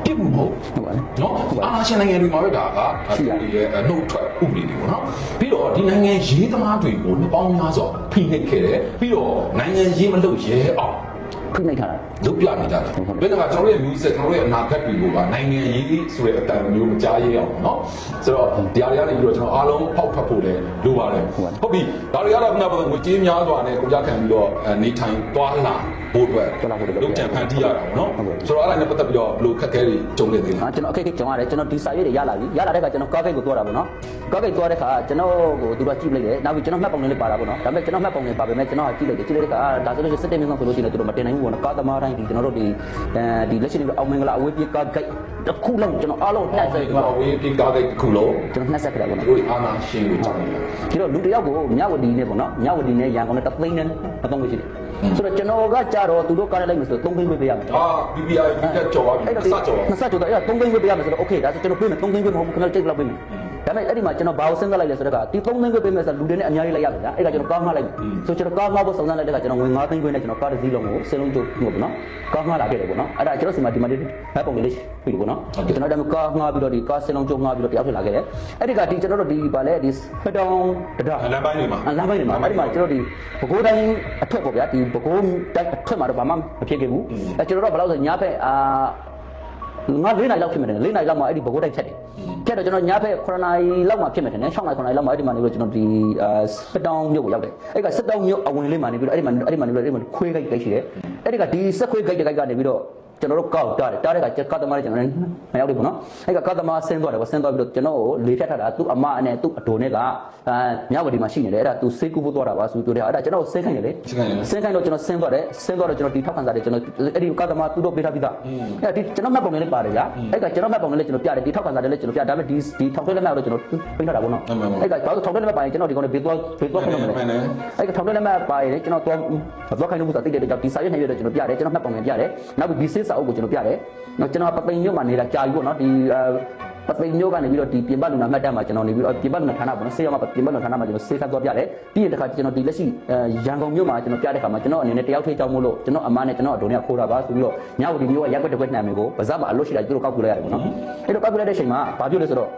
ပြစ်မှုမဟုတ်ဟုတ်ပါတယ်နော်အာဏာရှင်နိုင်ငံတွေမှာပဲဒါကရှိရဒီရဲ့နှုတ်ထွက်ဥပဒေတွေပေါ့နော်ပြီးတော့ဒီနိုင်ငံရေးသမားတွေကိုနှစ်ပေါင်းများစွာဖိနှိပ်ခဲ့တယ်ပြီးတော့နိုင်ငံရေးမလုပ်ရဲအောင် ဖိနှိပ်ထားတာလုပ်ပြနေကြတာဘယ်တော့ကကျွန်တော်တို့ရဲ့ music ကျွန်တော်တို့ရဲ့အနာဂတ်တွေကိုကနိုင်ငံရေးဆိုတဲ့အတန်မျိုးမကြားရအောင်ပေါ့နော်ဆိုတော့ဒီအရာတွေကနေပြီးတော့ကျွန်တော်အားလုံးဖောက်ထွက်ဖို့လည်းလိုပါတယ်ဟုတ်ပြီဒါတွေကတော့ခုနကပြောငွေကြေးများစွာနဲ့ကိုကြခံပြီးတော့နေထိုင်သွားလာဖို့အတွက်လုပ်ကြံဖန်တီးရတာပေါ့နော်ဆိုတော့အဲ့ဒါနဲ့ပတ်သက်ပြီးတော့ဘယ်လိုခက်ခဲတွေကြုံနေသေးလဲအာကျွန်တော်အခက်အခဲကြုံရတယ်ကျွန်တော်ဒီစာရွက်တွေရလာပြီရလာတဲ့အခါကျွန်တော်ကားဂိတ်ကိုသွားတာပေါ့ နော်ကားဂိတ်သွားတဲ့အခါကျွန်တော်ကိုသူကကြည့်လိုက်တယ်နောက်ပြီးကျွန်တော်မှတ်ပုံလေးပါတာပေါ့နော်ဒါပေမဲ့ကျွန်တော်မှတ်ပုံလေးပါပေမဲ့ကျွန်တော်ကကြည့်လိုက်တယ်ကြည့်လိုက်တဲ့အခါဒါဆိုလို့ရှိရင်စက်တင်မင်းဆောင်ဆိုလို့ရှိရင်သူတို့မတင်နိုင်ဘူးပေါ့နော်ကားသမားတိုင်းဒီကျွန်တော်တို့ဒီအဲဒီလက်ရှိနေအောင်မင်္ဂလာအဝေးပြေးကားဂိတ်တစ်ခုလုံးကျွန်တော်အားလုံးနှက်ဆက်ဒီပြီးမှာတော့ဝေးပြီးကားတဲ့တစ်ခုလုံးကျွန်တော်နှက်ဆက်ခဲ့တာပေါ့နော်တို့အာနာရှင်ကိုကြောက်နေတာဒီတော့လူတစ်ယောက်ကိုမြဝတီနဲ့ပေါ့နော်မြဝတီနဲ့ရန်ကုန်နဲ့တသိန်းနဲ့အသုံးဝင်ရှိတယ်ဆိုတော့ကျွန်တော်ကကြတော့သူတို့ကားလိုက်မယ်ဆိုတော့3သိန်းပဲပေးရမယ်အာ BBI ဒီကကြော်ပါပြီအဲ့တော့စကြော်နှစ်ဆက်ကြော်တော့အဲ့ဒါ3သိန်းပဲပေးရမယ်ဆိုတော့ okay ဒါဆိုကျွန်တော်ပေးမယ်3သိန်းပဲမဟုတ်ဘူးခင်ဗျားတိတ်လောက်ပေးမယ် ဒါပေမဲ့အဲ့ဒီမှာကျွန်တော်ဘာကိုစဉ်းစားလိုက်လဲဆိုတော့ကဒီ3သိန်းပဲပေးမယ်ဆိုတော့လူတွေနဲ့အများကြီးလိုက်ရမယ်ဗျာအဲ့ကကျွန်တော်ကားငှားလိုက်ဆိုကျွန်တော်ကားငှားဖို့စုံစမ်းလိုက်တဲ့ကကျွန်တော်ငွေ9သိန်းပဲနဲ့ကျွန်တော်ကားတစ်စီးလုံးကိုစင်လုံးကျုပ်ပေါ့နော်ကားငှားလာခဲ့တယ်ပေါ့နော်အဲ့ဒါကျွန်တော်စီမှာဒီမှာဒီဘက်ပုံလေးပြီပေါ့နော်ကျွန်တော်တို့ကားငှားပြီးတော့ဒီကားစင်လုံးကျုပ်ငှားပြီးတော့တယောက်ဖြစ်လာခဲ့တယ်အဲ့ဒီကဒီကျွန်တော်တို့ဒီဗာလဲဒီဖတောင်တဒါလမ်းပိုင်းတွေမှာအလမ်းပိုင်းတွေမှာအဲ့ဒီမှာကျွန်တော်ဒီဘကိုးတိုင်းအထက်ပေါ့ဗျာဒီဘကိုးတိုင်းအထက်မှာတော့ဘာမှမဖြစ်ခဲ့ဘူးအဲကျွန်တော်တို့ဘယ်လောက်ဆိုညဘက်အာငါ၄နိုင်လောက်ဖြစ်မယ်တယ်၄နိုင်လောက်မှာအဲ့ဒီဘကိုးတိုင်းဖြတ်တယ် ဖြတ်တော့ကျွန်တော်ညဘက်9နိုင်လောက်မှာဖြစ်မယ်တယ်6နိုင်9နိုင်လောက်မှာအဲ့ဒီမှာနေပြီးတော့ကျွန်တော်ဒီအာစစ်တောင်းမြို့ကိုရောက်တယ်အဲ့ကစစ်တောင်းမြို့အဝင်လေးမှာနေပြီးတော့အဲ့ဒီမှာအဲ့ဒီမှာနေပြီးတော့အဲ့ဒီမှာခွေးဂိတ်ဂိတ်ရှိတယ်အဲ့ဒီကဒီစက်ခွေးဂိတ်ဂိတ်ကနေပြီးတော့ ကျွန်တော်တို့ကောက်တားတယ်တားတဲ့ကကာသမားတွေကျွန်တော်လည်းမရောက်ဘူးပေါ့နော်အဲ့ကကာသမားဆင်းသွားတယ်ပေါ့ဆင်းသွားပြီးတော့ကျွန်တော်ကိုလေဖြတ်ထားတာသူ့အမနဲ့သူ့အတော်နဲ့ကအာမြဝတီမှာရှိနေတယ်အဲ့ဒါသူစေးကူဖို့သွားတာပါဆိုပြီးပြောတယ်အဲ့ဒါကျွန်တော်ဆင်းခိုင်းတယ်လေစကန်ရယ်ဆင်းခိုင်းတော့ကျွန်တော်ဆင်းသွားတယ်ဆင်းသွားတော့ကျွန်တော်ဒီထောက်ခံစာတွေကျွန်တော်အဲ့ဒီကာသမားသူ့တော့ပေးထားပြီးသားအဲ့ဒီကျွန်တော်မှတ်ပုံလေးပါတယ်ဗျာအဲ့ကကျွန်တော်မှတ်ပုံလေးကျွန်တော်ပြတယ်ဒီထောက်ခံစာတွေလည်းကျွန်တော်ပြဒါပေမဲ့ဒီဒီထောက်ထဲလက်မှတ်တော့ကျွန်တော်ပေးထားတာပေါ့နော်အဲ့ကဘာလို့ထောက်ထဲလက်မှတ်ပါရင်ကျွန်တော်ဒီကောင်တွေဘေးသွားဘေးသွားခင်လို့မလဲအဲ့ကထောက်တဲ့လက်မှတ်ပါရင်ကျွန်တော်တော့တော့ခိုင်းလို့ဆိုတာတိတ်တဲ့ကြောင့်ဒီစာရွက်နှစ်ရွက်တော့ကျွန်တော်ပြတယ်ကျွန်တော်မှတ်ပုံနဲ့ပြတယ်နောက်ပြီးဒီစစ်စာအုပ်ကိုကျွန်တော်ပြတယ်နောက်ကျွန်တော်ပသိမ်မြို့မှာနေတာကြာပြီပေါ့နော်ဒီပသိမ်မြို့ကနေပြီးတော့ဒီပြင်ပလူနာမှတ်တမ်းမှာကျွန်တော်နေပြီးတော့ပြင်ပလူနာဌာနပေါ့နော်ဆေးရမှာပြင်ပလူနာဌာနမှာကျွန်တော်ဆေးခတ်သွားပြတယ်ပြီးရင်တခါကျွန်တော်ဒီလက်ရှိရန်ကုန်မြို့မှာကျွန်တော်ပြတဲ့ခါမှာကျွန်တော်အနေနဲ့တယောက်ထိကြောင်းမို့လို့ကျွန်တော်အမနဲ့ကျွန်တော်အတော်နဲ့ခိုးတာပါဆိုပြီးတော့ညဝတီမြို့ကရက်ွက်တစ်ခွက်နှံမယ်ကိုဗဇက်မှာအလို့ရှိတာသူတို့ကောက်ပြလိုက်ရတယ်ပေါ့နော်အဲ့တော့ကောက်ပြလိုက်တဲ့အချိန်မှာဘာပြောလဲဆိုတော့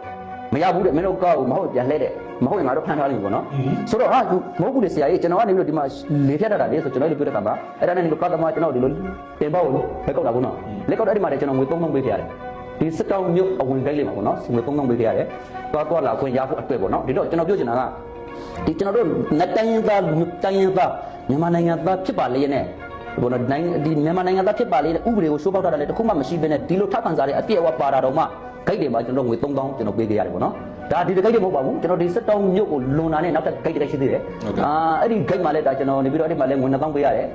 မရဘူးတဲ့မင်းတို့ကောက်မဟုတ်ပြန်လှဲတဲ့မဟုတ်ရင်ငါတို့ဖမ်းထားလိမ့်မယ်ပေါ့နော်ဆိုတော့ဟာမဟုတ်ဘူးလေဆရာကြီးကျွန်တော်ကနေပြီးတော့ဒီမှာလေဖြတ်ထားတာလေဆိုကျွန်တော်တို့ပြောတဲ့ခါမှာအဲ့ဒါနဲ့ဒီလိုကောက်သမားကျွန်တော်ဒီလိုတင်ပေါ့လို့လက်ကောက်တာပေါ့နော်လက်ကောက်အဲ့ဒီမှာကျွန်တော်ငွေ3000ပေးခဲ့ရတယ်ဒီစစ်တောင်းမြို့အဝင်ဂိတ်လေးမှာပေါ့နော်ငွေ3000ပေးခဲ့ရတယ်သွားသွားလာခွင့်ရဖို့အတွက်ပေါ့နော်ဒီတော့ကျွန်တော်ပြောချင်တာကဒီကျွန်တော်တို့နှစ်တိုင်းရင်းသားတိုင်းရင်းသားမြန်မာနိုင်ငံသားဖြစ်ပါလေနဲ့ဘောနော်နိုင်ငံဒီမြန်မာနိုင်ငံသားဖြစ်ပါလေတဲ့ဥပဒေကိုရှိုးပေါက်တာလည်းတခုမှမရှိဘဲနဲ့ဒီလိုထောက်ခံစားရတဲ့အပြည့်အဝပါတာတော့မှ ဂိတ်တွေမှာကျွန်တော်ငွေ3000ကျွန်တော်ပေးခဲ့ရတယ်ပေါ့နော်ဒါဒီတဂိတ်တွေမဟုတ်ပါဘူးကျွန်တော်ဒီစစ်တောင်းမြို့ကိုလွန်တာနဲ့နောက်ထပ်ဂိတ်တစ်ဂိတ်ရှိသေးတယ်အာအဲ့ဒီဂိတ်မှာလည်းဒါကျွန်တော်နေပြီးတော့အဲ့ဒီမှာလည်းငွေ2000ပေးရတယ်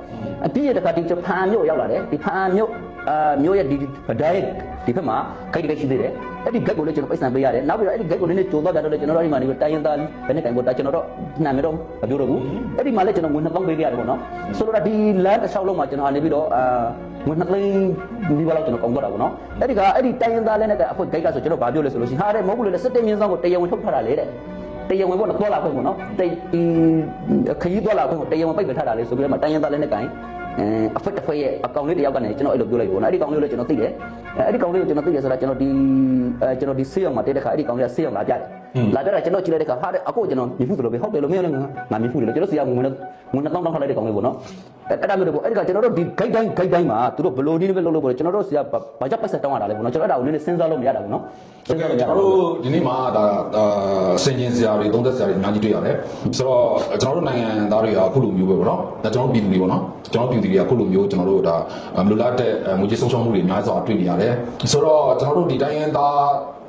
အပြည့်ရတခါဒီဖန်မြို့ရောက်လာတယ်ဒီဖန်မြို့အာမြို့ရဲ့ဒီဒိုင်ဒီဘက်မှာဂိတ်တစ်ဂိတ်ရှိသေးတယ်အဲ့ဒီဂိတ်ကိုလည်းကျွန်တော်ပိတ်ဆံပေးရတယ်နောက်ပြီးတော့အဲ့ဒီဂိတ်ကိုလည်းကြိုးသွားကြတော့လည်းကျွန်တော်တို့အဲ့ဒီမှာနေပြီးတိုင်းရင်းသားဘယ်နဲ့ကင်ပေါ်တာကျွန်တော်တို့နာမည်တော့မပြောတော့ဘူးအဲ့ဒီမှာလည်းကျွန်တော်ငွေ2000ပေးခဲ့ရတယ်ပေါ့နော်ဆိုတော့ဒီလမ်းတစ်လျှောက်လုံးမှာကျွန်တော်ကနေပြီးတော့အာ ငွေ2သိန်းဒီဘက်လောက်ကျွန်တော်ကုန်သွားတာပေါ့နော်အဲ့ဒီကအဲ့ဒီတိုင်းရင်းသားလည်းနဲ့အဖွဲ့ဂိတ်ကဆိုကျွန်တော်ဘာပြောလဲဆိုလို့ရှိရင်ဟာတဲ့မဟုတ်ဘူးလေစစ်တေးမြင်းဆောင်ကိုတရားဝင်ထုတ်ထားတာလေတဲ့တရားဝင်ပေါ့နော်သွားလာခွင့်ပေါ့နော်တိတ်ဒီခရီးသွားလာခွင့်ကိုတရားဝင်ပိတ်ပင်ထားတာလေဆိုပြီးတော့မှတိုင်းရင်းသားလည်းနဲ့ကင်အဲအဖက်တစ်ဖက်ရဲ့အကောင်လေးတယောက်ကနေကျွန်တော်အဲ့လိုပြောလိုက်ပေါ့နော်အဲ့ဒီကောင်လေးကိုလည်းကျွန်တော်သိတယ်အဲအဲ့ဒီကောင်လေးကိုကျွန်တော်သိတယ်ဆိုတာကျွန်တော်ဒီအဲကျွန်တော်ဒီဆေးရုံမှာတက်တဲ့ခါအဲ့ဒီကောင်လေးကဆေးရုံလာကြတယ် လာကြတာကျွန်တော်ကြည့်လိုက်တဲ့ခါဟာတဲ့အခုကျွန်တော်မြင်မှုသလိုပဲဟုတ်တယ်လို့မင်းလည်းငါငါမြင်မှုတယ်လို့ကျွန်တော်စီကငွေနဲ့ငွေနဲ့တောင်းတောင်းထားလိုက်တဲ့ကောင်လေးပေါ့နော်အဲ့အဲ့ဒါမျိုးတွေပေါ့အဲ့ဒီကကျွန်တော်တို့ဒီ guide တိုင်း guide တိုင်းမှာသူတို့ဘယ်လိုနည်းနဲ့ပဲလုပ်လို့ပေါ့ကျွန်တော်တို့စီကဘာကြောင့်ပတ်ဆက်တောင်းရတာလဲပေါ့နော်ကျွန်တော်အဲ့ဒါကိုနည်းနည်းစဉ်းစားလို့မရတာပေါ့နော်ကျွန်တော်တို့ဒီနေ့မှာဒါအာစင်ကျင်စရာတွေသုံးသက်စရာတွေအများကြီးတွေ့ရတယ်ဆိုတော့ကျွန်တော်တို့နိုင်ငံသားတွေကအခုလိုမျိုးပဲပေါ့နော်ဒါကျွန်တော်တို့ပြည်သူတွေပေါ့နော်ကျွန်တော်တို့ပြည်သူတွေကအခုလိုမျိုးကျွန်တော်တို့ဒါမလိုလားတဲ့ငွေကြေးဆုံးရှုံးမှုတွေအများစွာတွေ့နေရတယ်ဆိုတော့ကျွန်တော်တို့ဒီတိုင်းရင်းသား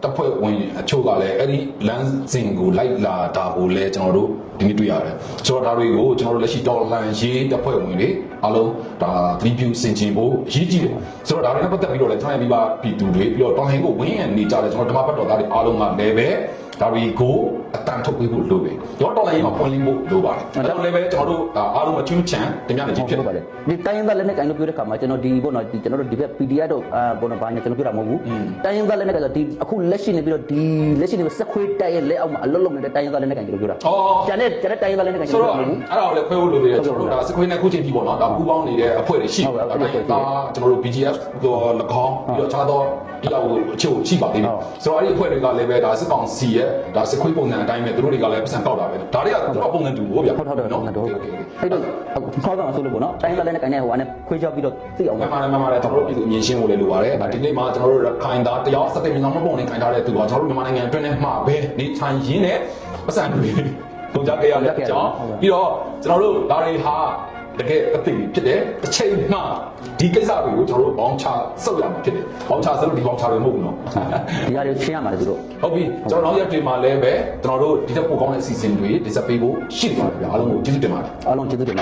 တပ်ဖွဲ့ဝင်အချို့ကလည်းအဲ့ဒီလမ်းစဉ်ကိုလိုက်လာတာကိုလည်းကျွန်တော်တို့ဒီနေ့တွေ့ရတယ်ဆိုတော့ဒါတွေကိုကျွန်တော်တို့လက်ရှိတော်လှန်ရေးတပ်ဖွဲ့ဝင်တွေအားလုံးဒါသတိပြုစင်ကျင်ဖို့ရည်ကြည့်တယ်ဆိုတော့ဒါတွေနဲ့ပတ်သက်ပြီးတော့လည်းကျွန်တော်ရဲ့မိဘပြည်သူတွေပြီးတော့တော်လှန်ရေးကိုဝင်းရံနေကြတယ်ကျွန်တော်ဓမ္မဘတ်တော်သားတွေအားလုံးကလည်းပဲ ဒါတွေကိုအတန်ထုတ်ပေးဖို့လိုပဲကျွန်တော်တော်လှန်ရေးမှာပွင့်လင်းဖို့လိုပါတယ်အဲဒါကြောင့်လည်းပဲကျွန်တော်တို့ဒါအားလုံးအချင်းချန်တင်ပြနေခြင်းဖြစ်ဟုတ်ပါပါတတယ်ယ်ဒီတိုင်းရင်းသားလက်နက်ကိုင်လို့ပြောတဲ့ခါမှာကျွန်တော်ဒီဘောနော်ဒီကျွန်တော်တို့ဒီဘက် PDF တို့အာဘောနော်ဘာညာကျွန်တော်ပြောတာမဟုတ်ဘူးတိုင်းရင်းသားလက်နက်ကိုင်ဆိုဒီအခုလက်ရှိနေပြီးတော့ဒီလက်ရှိနေစက်ခွေးတိုက်ရဲ့လက်အောက်မှာအလုံးလုံးနေတဲ့တိုင်းရင်းသားလက်နက်ကိုင်ကျွန်တော်ပြောတာအော်ကျန်တဲ့ကျန်တဲ့တိုင်းရင်းသားလက်နက်ကိုင်ကျွဆိုန်တော့တော်အဲ့ပြောတာမဟုတ်ဘူးဒါကိုလည်းခွဲဖို့လိုသေးတယ်ကျွန်တော်တို့ဒါစခွေးနဲ့ခုချိန်ကြီးပေါ့နော်ဒါပူပေါင်းနေတဲ့အဖွဲ့တွေရှိတယ်ဒါတိုင်းဒါကျွန်တော်တို့ BGF တော့၎င်းပြီးတော့ခြားတော့ဒီလောက်ကိုအချို့ရှိပါသေးတယ်ဆိုတော့အဲ့ဒီအဖွဲ့တွေကလည်းပဲဒါစစ်ကောင်စီရဲ့ဒါစခွေးပုံစံအတိုင်းပဲသူတို့တွေကလည်းပတ်စံတောက်တာပဲဒါတွေကသူတို့ပုံစံတူဖို့ဗျာဟုတ်ဟုတ်တယ်ဟုတ်တယ်ဟုတ်တယ်အဲ့တော့ခေါင်းဆောင်ဆိုလို့ပေါ့နော်တိုင်းရင်းသားလက်နက်ကိုင်နဲ့ဟိုကနေခွေးချပြီးတော့သိအောင်မှန်ပါတယ်မှန်ပါတယ်ကျွန်တော်တို့ပြည်သူအမြင်ရှင်းဖို့လည်းလိုပါတယ်ဒါဒီနေ့မှာကျွန်တော်တို့ခိုင်တာတရားစတဲ့မြေဆောင်မပုံနဲ့ခိုင်ထားတဲ့သူကကျွန်တော်တို့မြန်မာနိုင်ငံအတွင်းထဲမှာပဲနေထိုင်ရင်းနဲ့ပတ်စံတွေပုံကြခဲ့ရတဲ့အကြောင်းပြီးတော့ကျွန်တော်တို့ဒါတွေဟာ တကယ်အသိဖြစ်တယ်တစ်ချိန်မှဒီကိစ္စတွေကိုကျွန်တော်တို့ဘောင်းချဆုပ်ရမှာဖြစ်တယ်ဘောင်းချဆုပ်ဒီဘောင်းချတွေမဟုတ်ဘူးနော်ဒီဟာတွေရှင်းရမှာလေသူတို့ဟုတ်ပြီကျွန်တော်တို့ရက်တွေမှာလည်းပဲကျွန်တော်တို့ဒီတက်ပို့ကောင်းတဲ့အစီအစဉ်တွေဒီစပ်ပေးဖို့ရှိနေပါတယ်ဗျာအားလုံးကိုကျေးဇူးတင်ပါတယ်အားလုံးကျေးဇူးတင်ပါ